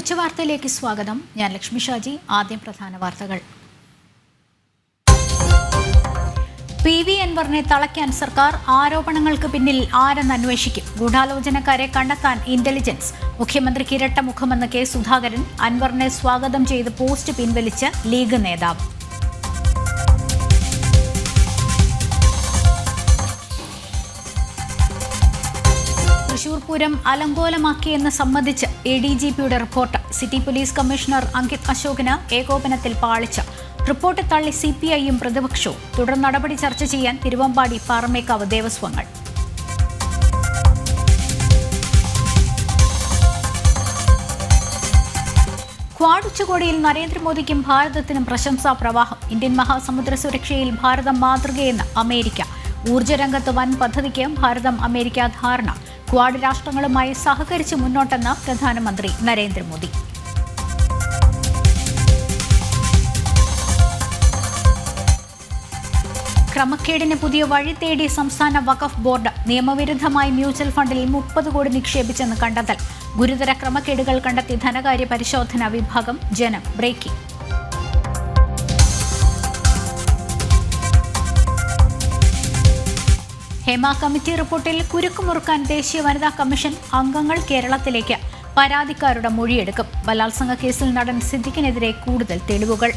ഉച്ചവാർത്തയിലേക്ക് സ്വാഗതം. ഞാൻ ലക്ഷ്മി ഷാജി ആദ്യം പ്രധാന വാർത്തകൾ. പി വി അൻവറിനെ തളയ്ക്കാൻ സർക്കാർ ആരോപണങ്ങൾക്ക് പിന്നിൽ ആരെന്ന് അന്വേഷിക്കും ഗൂഢാലോചനക്കാരെ കണ്ടെത്താൻ ഇന്റലിജൻസ് മുഖ്യമന്ത്രി കിരട്ട മുഖമെന്ന് കെ സുധാകരൻ അൻവറിനെ സ്വാഗതം ചെയ്ത് പോസ്റ്റ് പിൻവലിച്ച് ലീഗ് നേതാവ്. പൂരം അലങ്കോലമാക്കിയെന്ന് സംബന്ധിച്ച് എ ഡി ജി പിയുടെ report. City police commissioner Ankit അശോകന് ഏകോപനത്തിൽ പാളിച്ച. റിപ്പോർട്ട് തള്ളി സി പി ഐയും പ്രതിപക്ഷവും. തുടർ നടപടി ചർച്ച ചെയ്യാൻ തിരുവമ്പാടി പാറമേക്കാവ് ദേവസ്വങ്ങൾ. ക്വാഡ് ഉച്ചകോടിയിൽ നരേന്ദ്രമോദിക്കും ഭാരതത്തിനും പ്രശംസാ പ്രവാഹം. ഇന്ത്യൻ മഹാസമുദ്ര സുരക്ഷയിൽ ഭാരതം മാതൃകയെന്ന് അമേരിക്ക. ഊർജരംഗത്ത് വൻ പദ്ധതിക്ക് ഭാരതം അമേരിക്ക ധാരണ. ക്വാഡ് രാഷ്ട്രങ്ങളുമായി സഹകരിച്ച് മുന്നോട്ടെന്ന് പ്രധാനമന്ത്രി നരേന്ദ്രമോദി. ക്രമക്കേടിന് പുതിയ വഴി തേടി സംസ്ഥാന വഖഫ് ബോർഡ് നിയമവിരുദ്ധമായി മ്യൂച്വൽ ഫണ്ടിൽ മുപ്പത് കോടി നിക്ഷേപിച്ചെന്ന് കണ്ടെത്തൽ. ഗുരുതര ക്രമക്കേടുകൾ കണ്ടെത്തി ധനകാര്യ പരിശോധന വിഭാഗം ജനം ബ്രേക്കിംഗ്. ഹേമ കമ്മിറ്റി റിപ്പോർട്ടിൽ കുരുക്കുമുറുക്കാൻ ദേശീയ വനിതാ കമ്മീഷൻ അംഗങ്ങൾ കേരളത്തിലേക്ക് പരാതിക്കാരുടെ മൊഴിയെടുക്കും. ബലാത്സംഗ കേസിൽ നടൻ സിദ്ദിഖിനെതിരെ കൂടുതൽ തെളിവുകൾ.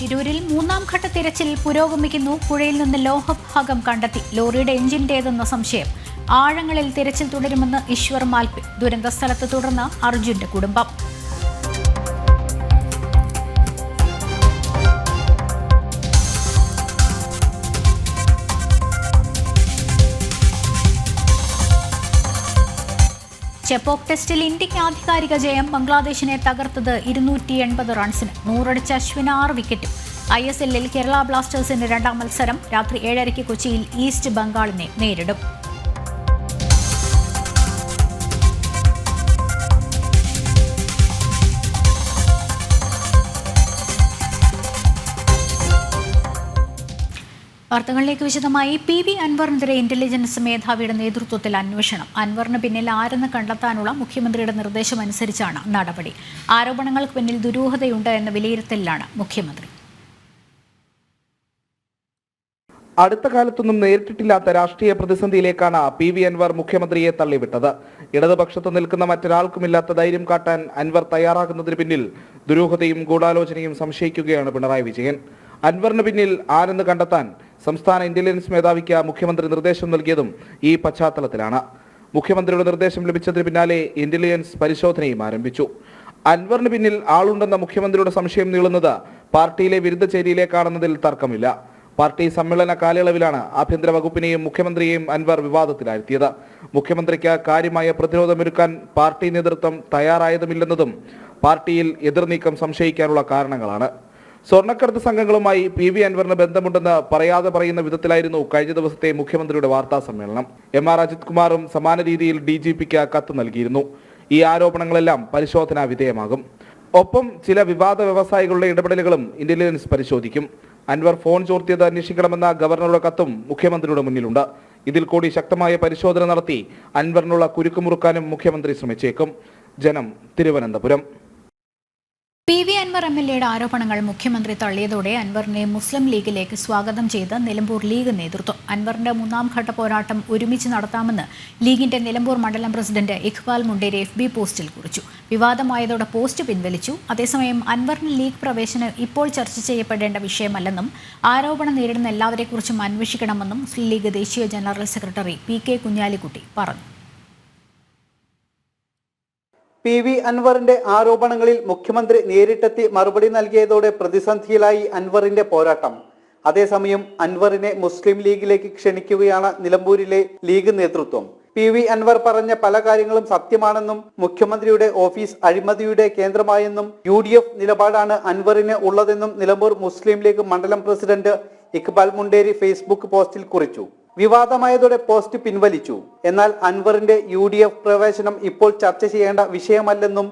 തിരൂരിൽ മൂന്നാം ഘട്ട തിരച്ചിൽ പുരോഗമിക്കുന്നു. പുഴയിൽ നിന്ന് ലോഹഭാഗം കണ്ടെത്തി. ലോറിയുടെ എഞ്ചിന്റേതെന്ന സംശയം. ആഴങ്ങളിൽ തിരച്ചിൽ തുടരുമെന്ന് ഈശ്വർ മാൽപി. ദുരന്ത സ്ഥലത്ത് തുടർന്ന് അർജുന്റെ കുടുംബം. ചെപ്പോക്ക് ടെസ്റ്റിൽ ഇന്ത്യയ്ക്ക് ആധികാരിക ജയം ബംഗ്ലാദേശിനെ തകർത്തത് ഇരുന്നൂറ്റി എൺപത് റൺസിന്. നൂറടിച്ച അശ്വിന് ആറ് വിക്കറ്റും. ഐ എസ് എല്ലിൽ കേരള ബ്ലാസ്റ്റേഴ്സിന്റെ രണ്ടാം മത്സരം രാത്രി ഏഴരയ്ക്ക് കൊച്ചിയിൽ ഈസ്റ്റ് ബംഗാളിനെ നേരിടും. വാർത്തകളിലേക്ക് വിശദമായി പി വി അൻവറിനെതിരെ ഇന്റലിജൻസ് മേധാവിയുടെ നേതൃത്വത്തിൽ അന്വേഷണം. അൻവറിന് പിന്നിൽ ആരെന്ന് കണ്ടെത്താനുള്ള മുഖ്യമന്ത്രിയുടെ നിർദ്ദേശമനുസരിച്ചാണ് നടപടി. ആരോപണങ്ങൾക്ക് പിന്നിൽ ദുരൂഹതയുണ്ട് എന്ന വിലയിരുത്തലിലാണ് മുഖ്യമന്ത്രി. അടുത്ത കാലത്തൊന്നും നേരിട്ടിട്ടില്ലാത്ത രാഷ്ട്രീയ പ്രതിസന്ധിയിലേക്കാണ് പി വി അൻവർ മുഖ്യമന്ത്രിയെ തള്ളിവിട്ടത്. ഇടതുപക്ഷത്ത് നിൽക്കുന്ന മറ്റൊരാൾക്കുമില്ലാത്ത ധൈര്യം കാട്ടാൻ അൻവർ തയ്യാറാകുന്നതിന് പിന്നിൽ ദുരൂഹതയും ഗൂഢാലോചനയും സംശയിക്കുകയാണ് പിണറായി വിജയൻ. അൻവറിന് പിന്നിൽ ആരെന്ന് കണ്ടെത്താൻ സംസ്ഥാന ഇന്റലിജൻസ് മേധാവിക്ക് മുഖ്യമന്ത്രി നിർദ്ദേശം നൽകിയതും ഈ പശ്ചാത്തലത്തിലാണ്. മുഖ്യമന്ത്രിയുടെ നിർദ്ദേശം ലഭിച്ചതിന് പിന്നാലെ ഇന്റലിജൻസ് പരിശോധനയും ആരംഭിച്ചു. അൻവറിന് പിന്നിൽ ആളുണ്ടെന്ന മുഖ്യമന്ത്രിയുടെ സംശയം നീളുന്നത് പാർട്ടിയിലെ വിരുദ്ധ ചേരിയിലേക്കാണെന്നതിൽ തർക്കമില്ല. പാർട്ടി സമ്മേളന കാലയളവിലാണ് ആഭ്യന്തര വകുപ്പിനെയും മുഖ്യമന്ത്രിയെയും അൻവർ വിവാദത്തിലാഴ്ത്തിയത്. മുഖ്യമന്ത്രിക്ക് കാര്യമായ പ്രതിരോധമൊരുക്കാൻ പാർട്ടി നേതൃത്വം തയ്യാറായതുമില്ലെന്നതും പാർട്ടിയിൽ എതിർനീക്കം സംശയിക്കാനുള്ള കാരണങ്ങളാണ്. സ്വർണക്കടത്ത് സംഘങ്ങളുമായി പി വി അൻവറിന് ബന്ധമുണ്ടെന്ന് പറയാതെ പറയുന്ന വിധത്തിലായിരുന്നു കഴിഞ്ഞ ദിവസത്തെ മുഖ്യമന്ത്രിയുടെ വാർത്താ സമ്മേളനം. എം ആർ അജിത് കുമാറും സമാന രീതിയിൽ ഡി ജി പിക്ക് കത്ത് നൽകിയിരുന്നു. ഈ ആരോപണങ്ങളെല്ലാം പരിശോധനാ വിധേയമാകും. ഒപ്പം ചില വിവാദ വ്യവസായികളുടെ ഇടപെടലുകളും ഇന്റലിജൻസ് പരിശോധിക്കും. അൻവർ ഫോൺ ചോർത്തിയത് അന്വേഷിക്കണമെന്ന ഗവർണറുടെ കത്തും മുഖ്യമന്ത്രിയുടെ മുന്നിലുണ്ട്. ഇതിൽ കൂടി ശക്തമായ പരിശോധന നടത്തി അൻവറിനുള്ള കുരുക്കുമുറുക്കാനും മുഖ്യമന്ത്രി ശ്രമിച്ചേക്കും. Janam Thiruvananthapuram. P V Anvar M L എയുടെ ആരോപണങ്ങൾ മുഖ്യമന്ത്രി തള്ളിയതോടെ അൻവറിനെ മുസ്ലിം ലീഗിലേക്ക് സ്വാഗതം ചെയ്ത് നിലമ്പൂർ ലീഗ് നേതൃത്വം. അൻവറിന്റെ മൂന്നാം ഘട്ട പോരാട്ടം ഒരുമിച്ച് നടത്താമെന്ന് ലീഗിന്റെ നിലമ്പൂർ മണ്ഡലം president Iqbal Munderi F B പോസ്റ്റിൽ കുറിച്ചു. വിവാദമായതോടെ പോസ്റ്റ് പിൻവലിച്ചു. അതേസമയം അൻവറിന് ലീഗ് പ്രവേശനം ഇപ്പോൾ ചർച്ച ചെയ്യപ്പെടേണ്ട വിഷയമല്ലെന്നും ആരോപണം നേരിടുന്ന എല്ലാവരെക്കുറിച്ചും അന്വേഷിക്കണമെന്നും മുസ്ലിം ലീഗ് ദേശീയ general secretary P K Kunhalikutty പറഞ്ഞു. പി വി അൻവറിന്റെ ആരോപണങ്ങളിൽ മുഖ്യമന്ത്രി നേരിട്ടെത്തി മറുപടി നൽകിയതോടെ പ്രതിസന്ധിയിലായി അൻവറിന്റെ പോരാട്ടം. അതേസമയം അൻവറിനെ മുസ്ലിം ലീഗിലേക്ക് ക്ഷണിക്കുകയാണ് നിലമ്പൂരിലെ ലീഗ് നേതൃത്വം. പി വി അൻവർ പറഞ്ഞ പല കാര്യങ്ങളും സത്യമാണെന്നും മുഖ്യമന്ത്രിയുടെ ഓഫീസ് അഴിമതിയുടെ കേന്ദ്രമായെന്നും യു ഡി എഫ് നിലപാടാണ് അൻവറിന് ഉള്ളതെന്നും നിലമ്പൂർ മുസ്ലിം ലീഗ് മണ്ഡലം പ്രസിഡന്റ് ഇക്ബാൽ മുണ്ടേരി ഫേസ്ബുക്ക് പോസ്റ്റിൽ കുറിച്ചു. വിവാദമായതോടെ പോസ്റ്റ് പിൻവലിച്ചു. എന്നാൽ അൻവറിന്റെ യു ഡി എഫ് പ്രവേശനം ഇപ്പോൾ ചർച്ച ചെയ്യേണ്ട വിഷയമല്ലെന്നും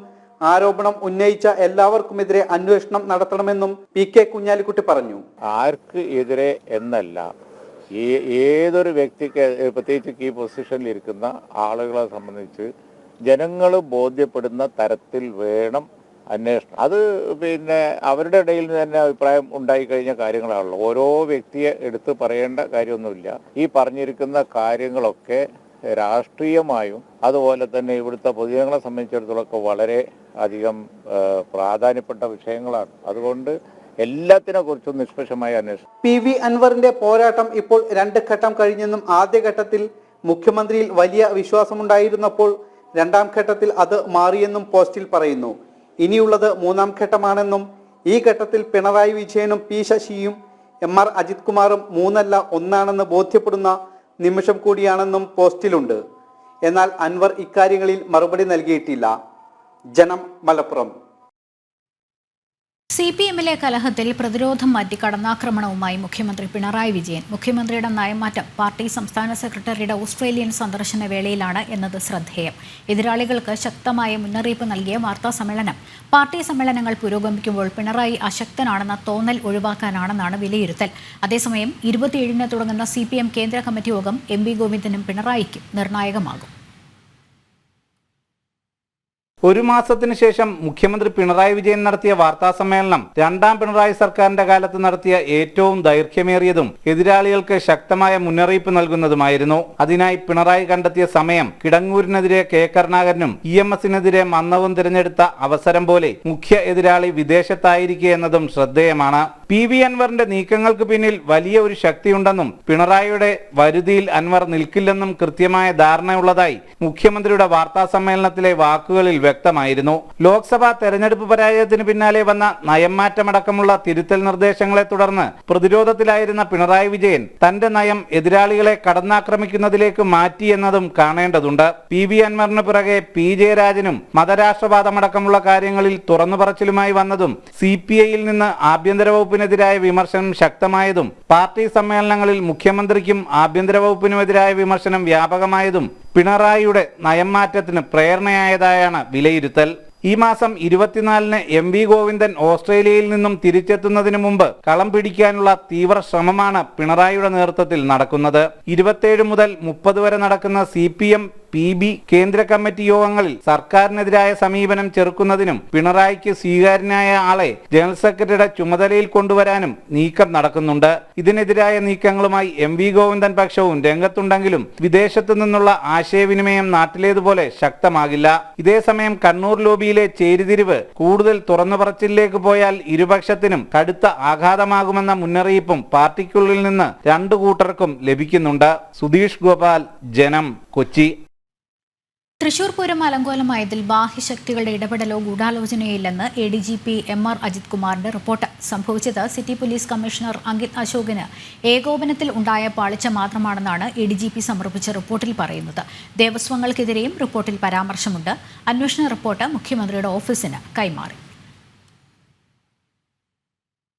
ആരോപണം ഉന്നയിച്ച എല്ലാവർക്കുമെതിരെ അന്വേഷണം നടത്തണമെന്നും പി കെ കുഞ്ഞാലിക്കുട്ടി പറഞ്ഞു. ആർക്ക് എതിരെ എന്നല്ല. ഏതൊരു വ്യക്തിക്ക് പ്രത്യേകിച്ച് ഈ പൊസിഷനിൽ ഇരിക്കുന്ന ആളുകളെ സംബന്ധിച്ച് ജനങ്ങൾ ബോധ്യപ്പെടുന്ന തരത്തിൽ വേണം അന്വേഷണം. അത് പിന്നെ അവരുടെ ഇടയിൽ തന്നെ അഭിപ്രായം ഉണ്ടായി കഴിഞ്ഞ കാര്യങ്ങളാണല്ലോ. ഓരോ വ്യക്തിയെ എടുത്ത് പറയേണ്ട കാര്യമൊന്നുമില്ല. ഈ പറഞ്ഞിരിക്കുന്ന കാര്യങ്ങളൊക്കെ രാഷ്ട്രീയമായും അതുപോലെ തന്നെ ഇവിടുത്തെ പൊതുജനങ്ങളെ സംബന്ധിച്ചിടത്തോളം വളരെ അധികം പ്രാധാന്യപ്പെട്ട വിഷയങ്ങളാണ്. അതുകൊണ്ട് എല്ലാത്തിനെ കുറിച്ചും നിഷ്പക്ഷമായ അന്വേഷണം. പി വി അൻവറിന്റെ പോരാട്ടം ഇപ്പോൾ രണ്ട് ഘട്ടം കഴിഞ്ഞെന്നും ആദ്യഘട്ടത്തിൽ മുഖ്യമന്ത്രിയിൽ വലിയ വിശ്വാസമുണ്ടായിരുന്നപ്പോൾ രണ്ടാം ഘട്ടത്തിൽ അത് മാറിയെന്നും പോസ്റ്റിൽ പറയുന്നു. ഇനിയുള്ളത് മൂന്നാം ഘട്ടമാണെന്നും ഈ ഘട്ടത്തിൽ പിണറായി വിജയനും പി ശശിയും എം ആർ അജിത് കുമാറും മൂന്നല്ല ഒന്നാണെന്ന് ബോധ്യപ്പെടുന്ന നിമിഷം കൂടിയാണെന്നും പോസ്റ്റിലുണ്ട്. എന്നാൽ അൻവർ ഇക്കാര്യങ്ങളിൽ മറുപടി നൽകിയിട്ടില്ല. ജനം മലപ്പുറം. സി പി എമ്മിലെ കലഹത്തിൽ പ്രതിരോധം മാറ്റി കടന്നാക്രമണവുമായി മുഖ്യമന്ത്രി പിണറായി വിജയൻ. മുഖ്യമന്ത്രിയുടെ നയമാറ്റം പാർട്ടി സംസ്ഥാന സെക്രട്ടറിയുടെ ഓസ്ട്രേലിയൻ സന്ദർശന വേളയിലാണ് എന്നത് ശ്രദ്ധേയം. എതിരാളികൾക്ക് ശക്തമായ മുന്നറിയിപ്പ് നൽകിയ വാർത്താ സമ്മേളനം. പാർട്ടി സമ്മേളനങ്ങൾ പുരോഗമിക്കുമ്പോൾ പിണറായി അശക്തനാണെന്ന തോന്നൽ ഒഴിവാക്കാനാണെന്നാണ് വിലയിരുത്തൽ. അതേസമയം ഇരുപത്തിയേഴിന് തുടങ്ങുന്ന സി കേന്ദ്ര കമ്മിറ്റി യോഗം എം വി ഗോവിന്ദനും പിണറായിക്കും നിർണായകമാകും. ഒരു മാസത്തിനു ശേഷം മുഖ്യമന്ത്രി പിണറായി വിജയൻ നടത്തിയ വാർത്താ സമ്മേളനം രണ്ടാം പിണറായി സർക്കാരിന്റെ കാലത്ത് നടത്തിയ ഏറ്റവും ദൈർഘ്യമേറിയതും എതിരാളികൾക്ക് ശക്തമായ മുന്നറിയിപ്പ് നൽകുന്നതുമായിരുന്നു. അതിനായി പിണറായി കണ്ടെത്തിയ സമയം കിടങ്ങൂരിനെതിരെ കെ കരുണാകരനും ഇ എം എസിനെതിരെ മന്നവും തിരഞ്ഞെടുത്ത അവസരം പോലെ മുഖ്യ എതിരാളി വിദേശത്തായിരിക്കെ എന്നതും ശ്രദ്ധേയമാണ്. പി വി അൻവറിന്റെ നീക്കങ്ങൾക്ക് പിന്നിൽ വലിയ ഒരു ശക്തിയുണ്ടെന്നും പിണറായിയുടെ വരുതിയിൽ അൻവർ നിൽക്കില്ലെന്നും കൃത്യമായ ധാരണയുള്ളതായി മുഖ്യമന്ത്രിയുടെ വാർത്താ സമ്മേളനത്തിലെ വാക്കുകളിൽ വ്യക്തമായിരുന്നു. ലോക്സഭാ തെരഞ്ഞെടുപ്പ് പരാജയത്തിന് പിന്നാലെ വന്ന നയംമാറ്റമടക്കമുള്ള തിരുത്തൽ നിർദ്ദേശങ്ങളെ തുടർന്ന് പ്രതിരോധത്തിലായിരുന്ന പിണറായി വിജയൻ തന്റെ നയം എതിരാളികളെ കടന്നാക്രമിക്കുന്നതിലേക്ക് മാറ്റിയെന്നതും കാണേണ്ടതുണ്ട്. പി വി അൻവറിന് പിറകെ പി ജയരാജനും മതരാഷ്ട്രവാദമടക്കമുള്ള കാര്യങ്ങളിൽ തുറന്നുപറച്ചിലുമായി വന്നതും സി പി ഐയിൽ നിന്ന് ആഭ്യന്തര വകുപ്പിനെതിരായ വിമർശനം ശക്തമായതും പാർട്ടി സമ്മേളനങ്ങളിൽ മുഖ്യമന്ത്രിക്കും ആഭ്യന്തര വകുപ്പിനുമെതിരായ വിമർശനം വ്യാപകമായതും പിണറായിയുടെ നയം മാറ്റത്തിന് പ്രേരണയായതായാണ് വിലയിരുത്തൽ. ഈ മാസം ഇരുപത്തിനാലിന് എം വി ഗോവിന്ദൻ ഓസ്ട്രേലിയയിൽ നിന്നും തിരിച്ചെത്തുന്നതിന് മുമ്പ് കളം പിടിക്കാനുള്ള തീവ്ര ശ്രമമാണ് പിണറായിയുടെ നേതൃത്വത്തിൽ നടക്കുന്നത്. ഇരുപത്തിയേഴ് മുതൽ മുപ്പത് വരെ നടക്കുന്ന സി പി ബി കേന്ദ്ര കമ്മിറ്റി യോഗങ്ങളിൽ സർക്കാരിനെതിരായ സമീപനം ചെറുക്കുന്നതിനും പിണറായിക്ക് സ്വീകാര്യനായ ആളെ ജനറൽ സെക്രട്ടറിയുടെ ചുമതലയിൽ കൊണ്ടുവരാനും നീക്കം നടക്കുന്നുണ്ട്. ഇതിനെതിരായ നീക്കങ്ങളുമായി എം വി ഗോവിന്ദൻ പക്ഷവും രംഗത്തുണ്ടെങ്കിലും വിദേശത്തു നിന്നുള്ള ആശയവിനിമയം നാട്ടിലേതുപോലെ ശക്തമാകില്ല. ഇതേസമയം കണ്ണൂർ ലോബിയിലെ ചേരിതിരിവ് കൂടുതൽ തുറന്നു പറച്ചിലേക്ക് പോയാൽ ഇരുപക്ഷത്തിനും കടുത്ത ആഘാതമാകുമെന്ന മുന്നറിയിപ്പും പാർട്ടിക്കുള്ളിൽ നിന്ന് രണ്ടു കൂട്ടർക്കും ലഭിക്കുന്നുണ്ട്. സുധീഷ് ഗോപാൽ ജനം കൊച്ചി. തൃശൂർ പൂരം അലങ്കോലമായതിൽ ബാഹ്യശക്തികളുടെ ഇടപെടലോ ഗൂഢാലോചനയോ ഇല്ലെന്ന് A D G P M R Ajith കുമാറിന്റെ റിപ്പോർട്ട്. സംഭവിച്ചത് സിറ്റി പോലീസ് കമ്മീഷണർ അങ്കിത് അശോകിന് ഏകോപനത്തിൽ ഉണ്ടായ പാളിച്ച മാത്രമാണെന്നാണ് എ ഡി ജി പി സമർപ്പിച്ച റിപ്പോർട്ടിൽ പറയുന്നത്. ദേവസ്വങ്ങൾക്കെതിരെയും റിപ്പോർട്ടിൽ പരാമർശമുണ്ട്. അന്വേഷണ റിപ്പോർട്ട് മുഖ്യമന്ത്രിയുടെ ഓഫീസിന് കൈമാറി.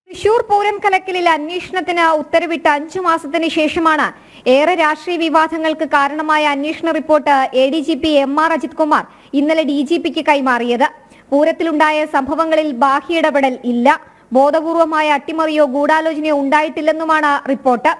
തൃശൂർ പൂരം കലക്കലിൽ അന്വേഷണത്തിന് ഉത്തരവിട്ട അഞ്ചു മാസത്തിന് ശേഷമാണ് ഏറെ രാഷ്ട്രീയ വിവാദങ്ങൾക്ക് കാരണമായ അന്വേഷണ report A D G P M R Ajit Kumar ഇന്നലെ ഡി ജി പിക്ക് കൈമാറിയത്. പൂരത്തിലുണ്ടായ സംഭവങ്ങളിൽ ബാഹ്യ ഇടപെടൽ ഇല്ല. ബോധപൂർവമായ അട്ടിമറിയോ ഗൂഢാലോചനയോ ഉണ്ടായിട്ടില്ലെന്നുമാണ് റിപ്പോർട്ട്.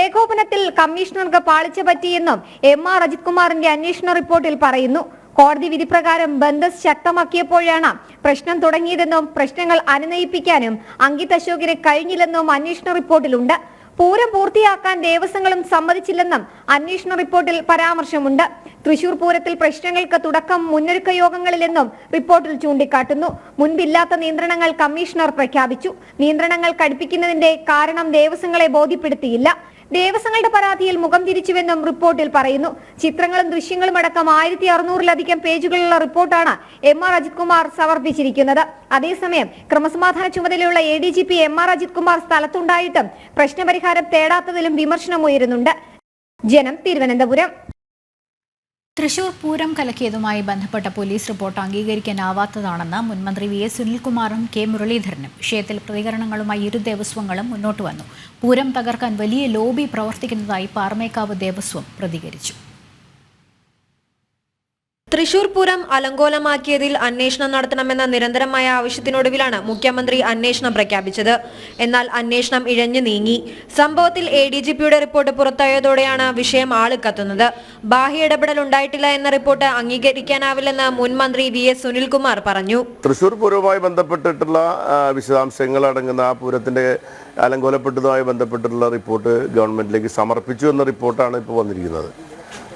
ഏകോപനത്തിൽ കമ്മീഷണർക്ക് പാളിച്ച പറ്റിയെന്നും എം ആർ അജിത് കുമാറിന്റെ അന്വേഷണ റിപ്പോർട്ടിൽ പറയുന്നു. കോടതി വിധി പ്രകാരം ബന്ധസ് ശക്തമാക്കിയപ്പോഴാണ് പ്രശ്നം തുടങ്ങിയതെന്നും പ്രശ്നങ്ങൾ അനുനയിപ്പിക്കാനും അങ്കിത് അശോകിന് കഴിഞ്ഞില്ലെന്നും അന്വേഷണ റിപ്പോർട്ടിലുണ്ട്. പൂരം പൂർത്തിയാക്കാൻ ദേവസ്വങ്ങളും സമ്മതിച്ചില്ലെന്നും അന്വേഷണ റിപ്പോർട്ടിൽ പരാമർശമുണ്ട്. തൃശൂർ പൂരത്തിൽ പ്രശ്നങ്ങൾക്ക് തുടക്കം മുന്നൊരുക്ക യോഗങ്ങളിലെന്നും റിപ്പോർട്ടിൽ ചൂണ്ടിക്കാട്ടുന്നു. മുൻപില്ലാത്ത നിയന്ത്രണങ്ങൾ കമ്മീഷണർ പ്രഖ്യാപിച്ചു. നിയന്ത്രണങ്ങൾ കടുപ്പിക്കുന്നതിന്റെ കാരണം ദേവസ്വങ്ങളെ ബോധ്യപ്പെടുത്തിയില്ല. ദേവസ്വങ്ങളുടെ പരാതിയിൽ മുഖം തിരിച്ചുവെന്നും റിപ്പോർട്ടിൽ പറയുന്നു. ചിത്രങ്ങളും ദൃശ്യങ്ങളും അടക്കം ആയിരത്തി അറുന്നൂറിലധികം പേജുകളുള്ള റിപ്പോർട്ടാണ് എം ആർ അജിത് കുമാർ സമർപ്പിച്ചിരിക്കുന്നത്. അതേസമയം ക്രമസമാധാന ചുമതലയുള്ള A D G P M R Ajit Kumar സ്ഥലത്തുണ്ടായിട്ടും പ്രശ്നപരിഹാരം തേടാത്തതിലും വിമർശനം ഉയരുന്നുണ്ട്. ജനം തിരുവനന്തപുരം. തൃശൂർ പൂരം കലക്കിയതുമായി ബന്ധപ്പെട്ട പോലീസ് റിപ്പോർട്ട് അംഗീകരിക്കാനാവാത്തതാണെന്ന് മുൻമന്ത്രി വി എസ് സുനിൽകുമാറും കെ മുരളീധരനും. വിഷയത്തിൽ പ്രതികരണങ്ങളുമായി ഇരു ദേവസ്വങ്ങളും മുന്നോട്ട് വന്നു. പൂരം തകർക്കാൻ വലിയ ലോബി പ്രവർത്തിക്കുന്നതായി പാർമേക്കാവ് ദേവസ്വം പ്രതികരിച്ചു. തൃശൂർ പൂരം അലങ്കോലമാക്കിയതിൽ അന്വേഷണം നടത്തണമെന്ന നിരന്തരമായ ആവശ്യത്തിനൊടുവിലാണ് മുഖ്യമന്ത്രി അന്വേഷണം പ്രഖ്യാപിച്ചത്. എന്നാൽ അന്വേഷണം ഇഴഞ്ഞു നീങ്ങി. സംഭവത്തിൽ എ ഡി ജി പിയുടെ റിപ്പോർട്ട് പുറത്തായതോടെയാണ് വിഷയം ആളിക്കത്തുന്നത് ബാഹ്യ ഇടപെടൽ ഉണ്ടായിട്ടില്ല എന്ന റിപ്പോർട്ട് അംഗീകരിക്കാനാവില്ലെന്ന് മുൻ മന്ത്രി വി എസ് സുനിൽകുമാർ പറഞ്ഞു. തൃശൂർ പൂരവുമായി ബന്ധപ്പെട്ടിട്ടുള്ള വിശദാംശങ്ങൾ അടങ്ങുന്ന ആ പൂരത്തിന്റെ അലങ്കോലപ്പെട്ടതുമായി ബന്ധപ്പെട്ടിട്ടുള്ള റിപ്പോർട്ട് ഗവൺമെന്റിലേക്ക് സമർപ്പിച്ചു എന്ന റിപ്പോർട്ടാണ് ഇപ്പോൾ വന്നിരിക്കുന്നത്.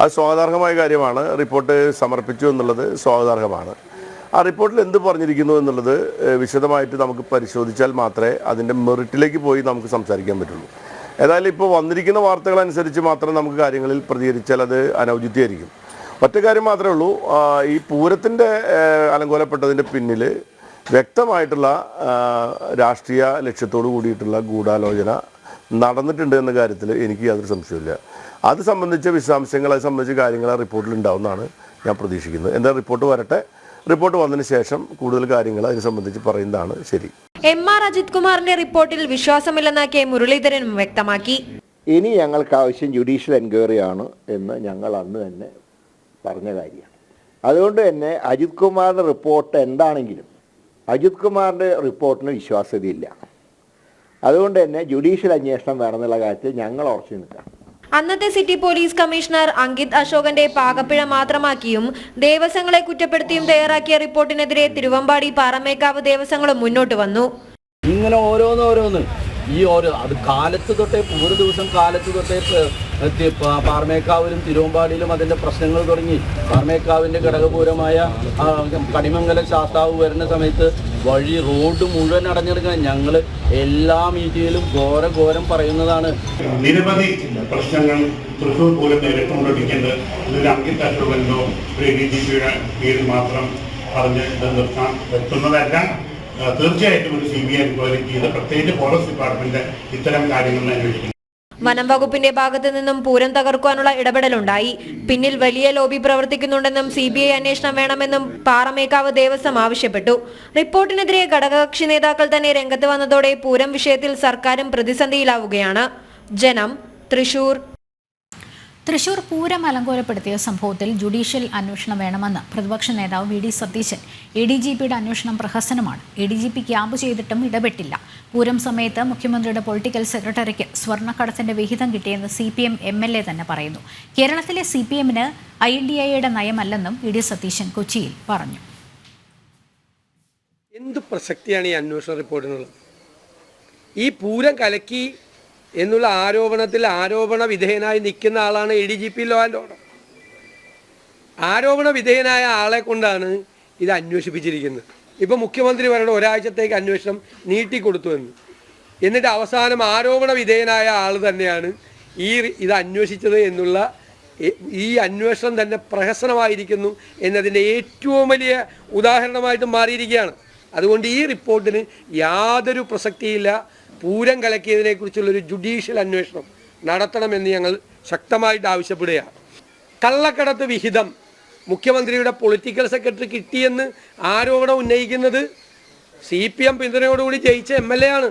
അത് സ്വാഗതാർഹമായ കാര്യമാണ്. റിപ്പോർട്ട് സമർപ്പിച്ചു എന്നുള്ളത് സ്വാഗതാർഹമാണ്. ആ റിപ്പോർട്ടിൽ എന്ത് പറഞ്ഞിരിക്കുന്നു എന്നുള്ളത് വിശദമായിട്ട് നമുക്ക് പരിശോധിച്ചാൽ മാത്രമേ അതിന്റെ മെറിറ്റിലേക്ക് പോയി നമുക്ക് സംസാരിക്കാൻ പറ്റുള്ളൂ. ഏതായാലും ഇപ്പോൾ വന്നിരിക്കുന്ന വാർത്തകൾ അനുസരിച്ച് മാത്രം നമുക്ക് കാര്യങ്ങളിൽ പ്രതികരിച്ചാൽ അത് അനൗചിത്യമായിരിക്കും. ഒറ്റ കാര്യം മാത്രമേ ഉള്ളൂ. ഈ പൂരത്തിന്റെ അലങ്കോലപ്പെട്ടതിന്റെ പിന്നിൽ വ്യക്തമായിട്ടുള്ള രാഷ്ട്രീയ ലക്ഷ്യത്തോടു കൂടിയിട്ടുള്ള ഗൂഢാലോചന നടന്നിട്ടുണ്ട് എന്ന കാര്യത്തിൽ എനിക്ക് യാതൊരു സംശയമില്ല അത് സംബന്ധിച്ച വിശദാംശങ്ങൾ അത് സംബന്ധിച്ച കാര്യങ്ങൾ ആ റിപ്പോർട്ടിൽ ഉണ്ടാവുമെന്നാണ് ഞാൻ പ്രതീക്ഷിക്കുന്നത്. എന്താ റിപ്പോർട്ട് വരട്ടെ. റിപ്പോർട്ട് വന്നതിന് ശേഷം കൂടുതൽ കാര്യങ്ങൾ അതിനെ സംബന്ധിച്ച് പറയുന്നതാണ് ശരി. എം ആർ അജിത് കുമാറിന്റെ റിപ്പോർട്ടിൽ വിശ്വാസമില്ലെന്ന് കെ മുരളീധരനും വ്യക്തമാക്കി. ഇനി ഞങ്ങൾക്ക് ആവശ്യം ജുഡീഷ്യൽ എൻക്വയറി ആണ് എന്ന് ഞങ്ങൾ അന്ന് തന്നെ പറഞ്ഞ കാര്യമാണ്. അതുകൊണ്ട് തന്നെ അജിത് കുമാറിന്റെ റിപ്പോർട്ട് എന്താണെങ്കിലും അജിത് കുമാറിന്റെ റിപ്പോർട്ടിന് വിശ്വാസ്യതയില്ല. അതുകൊണ്ട് തന്നെ ജുഡീഷ്യൽ അന്വേഷണം വേണമെന്നുള്ള കാര്യത്തിൽ ഞങ്ങൾ ഉറച്ചു നിൽക്കാം അന്നത്തെ സിറ്റി പോലീസ് കമ്മീഷണർ അങ്കിത് അശോകന്റെ പാകപ്പിഴ മാത്രമാക്കിയും ദേവസ്വങ്ങളെ കുറ്റപ്പെടുത്തിയും തയ്യാറാക്കിയ റിപ്പോർട്ടിനെതിരെ തിരുവമ്പാടി പാറമേക്കാവ് ദേവസ്വങ്ങളും മുന്നോട്ട് വന്നു. ഇങ്ങനെ ഓരോന്ന് ഓരോന്ന്. ഈ ഓരോ അത് കാലത്ത് തൊട്ടേ ഒരു ദിവസം കാലത്ത് തൊട്ടേ പാറമേക്കാവിലും തിരുവമ്പാടിയിലും അതിന്റെ പ്രശ്നങ്ങൾ തുടങ്ങി. പാറമേക്കാവിന്റെ ഘടകപൂരമായ കണിമംഗലം ശാസ്താവ് വരുന്ന സമയത്ത് വഴി റോഡ് മുഴുവൻ അടഞ്ഞെടുക്കാൻ ഞങ്ങൾ എല്ലാ മീറ്റിങ്ങിലും ഘോര ഘോരം പറയുന്നതാണ്. നിരവധി പ്രശ്നങ്ങൾ തൃശൂർ പൂരം നേരിട്ടുകൊണ്ടിരിക്കുന്നത് ഇതിൽ അങ്കിത് അശോകനോ ഒരു ഡി ജി പിയുടെ പേരിൽ മാത്രം പറഞ്ഞ് നിർത്താൻ എത്തുന്നതല്ല ആ, തീർച്ചയായിട്ടും ഒരു സി ബി ഐ എൻക്വയറി പ്രത്യേകിച്ച് ഫോറസ്റ്റ് ഡിപ്പാർട്ട്മെന്റ് ഇത്തരം കാര്യങ്ങൾ അന്വേഷിക്കും വനം വകുപ്പിന്റെ ഭാഗത്തു നിന്നും പൂരം തകർക്കാനുള്ള ഇടപെടലുണ്ടായി. പിന്നിൽ വലിയ ലോബി പ്രവർത്തിക്കുന്നുണ്ടെന്നും സി ബി ഐ അന്വേഷണം വേണമെന്നും പാറമേക്കാവ് ദേവസ്വം ആവശ്യപ്പെട്ടു. റിപ്പോർട്ടിനെതിരെ ഘടകകക്ഷി നേതാക്കൾ തന്നെ രംഗത്ത് വന്നതോടെ പൂരം വിഷയത്തിൽ സർക്കാരും പ്രതിസന്ധിയിലാവുകയാണ്. ജനം തൃശൂർ. തൃശൂർ പൂരം അലങ്കോലപ്പെടുത്തിയ സംഭവത്തിൽ ജുഡീഷ്യൽ അന്വേഷണം വേണമെന്ന് പ്രതിപക്ഷ നേതാവ് V D Satheesan. A D G പിയുടെ അന്വേഷണം പ്രഹസനമാണ്. A D G P camp ചെയ്തിട്ടും ഇടപെട്ടില്ല. പൂരം സമയത്ത് മുഖ്യമന്ത്രിയുടെ പൊളിറ്റിക്കൽ സെക്രട്ടറിക്ക് സ്വർണക്കടത്തിന്റെ വിഹിതം കിട്ടിയെന്ന് C P M M L A തന്നെ പറയുന്നു. കേരളത്തിലെ സി പി എമ്മിന് ഐ ഡി ഐയുടെ നയമല്ലെന്നും വി ഡി സതീശൻ കൊച്ചിയിൽ പറഞ്ഞു. എന്ത് പ്രസക്തിയാണ് ഈ അന്വേഷണ റിപ്പോർട്ടിനുള്ളത്? ഈ പൂരം കലക്കി എന്നുള്ള ആരോപണത്തിൽ ആരോപണ വിധേയനായി നിൽക്കുന്ന ആളാണ് A D G P law and order ആരോപണ വിധേയനായ ആളെ കൊണ്ടാണ് ഇത് അന്വേഷിപ്പിച്ചിരിക്കുന്നത്. ഇപ്പം മുഖ്യമന്ത്രി പറയുന്നത് ഒരാഴ്ചത്തേക്ക് അന്വേഷണം നീട്ടിക്കൊടുത്തു എന്ന്. എന്നിട്ട് അവസാനം ആരോപണ വിധേയനായ ആൾ തന്നെയാണ് ഈ ഇത് അന്വേഷിച്ചത് എന്നുള്ള ഈ അന്വേഷണം തന്നെ പ്രഹസനമായിരിക്കുന്നു എന്നതിന്റെ ഏറ്റവും വലിയ ഉദാഹരണമായിട്ട് മാറിയിരിക്കുകയാണ്. അതുകൊണ്ട് ഈ റിപ്പോർട്ടിന് യാതൊരു പ്രസക്തിയില്ല. പൂരം കലക്കിയതിനെക്കുറിച്ചുള്ളൊരു ജുഡീഷ്യൽ അന്വേഷണം നടത്തണമെന്ന് ഞങ്ങൾ ശക്തമായിട്ട് ആവശ്യപ്പെടുകയാണ്. കള്ളക്കടത്ത് വിഹിതം മുഖ്യമന്ത്രിയുടെ പൊളിറ്റിക്കൽ സെക്രട്ടറി കിട്ടിയെന്ന് ആരോപണം ഉന്നയിക്കുന്നത് സി പി എം പിന്തുണയോടുകൂടി ജയിച്ച എം എൽ എ ആണ്.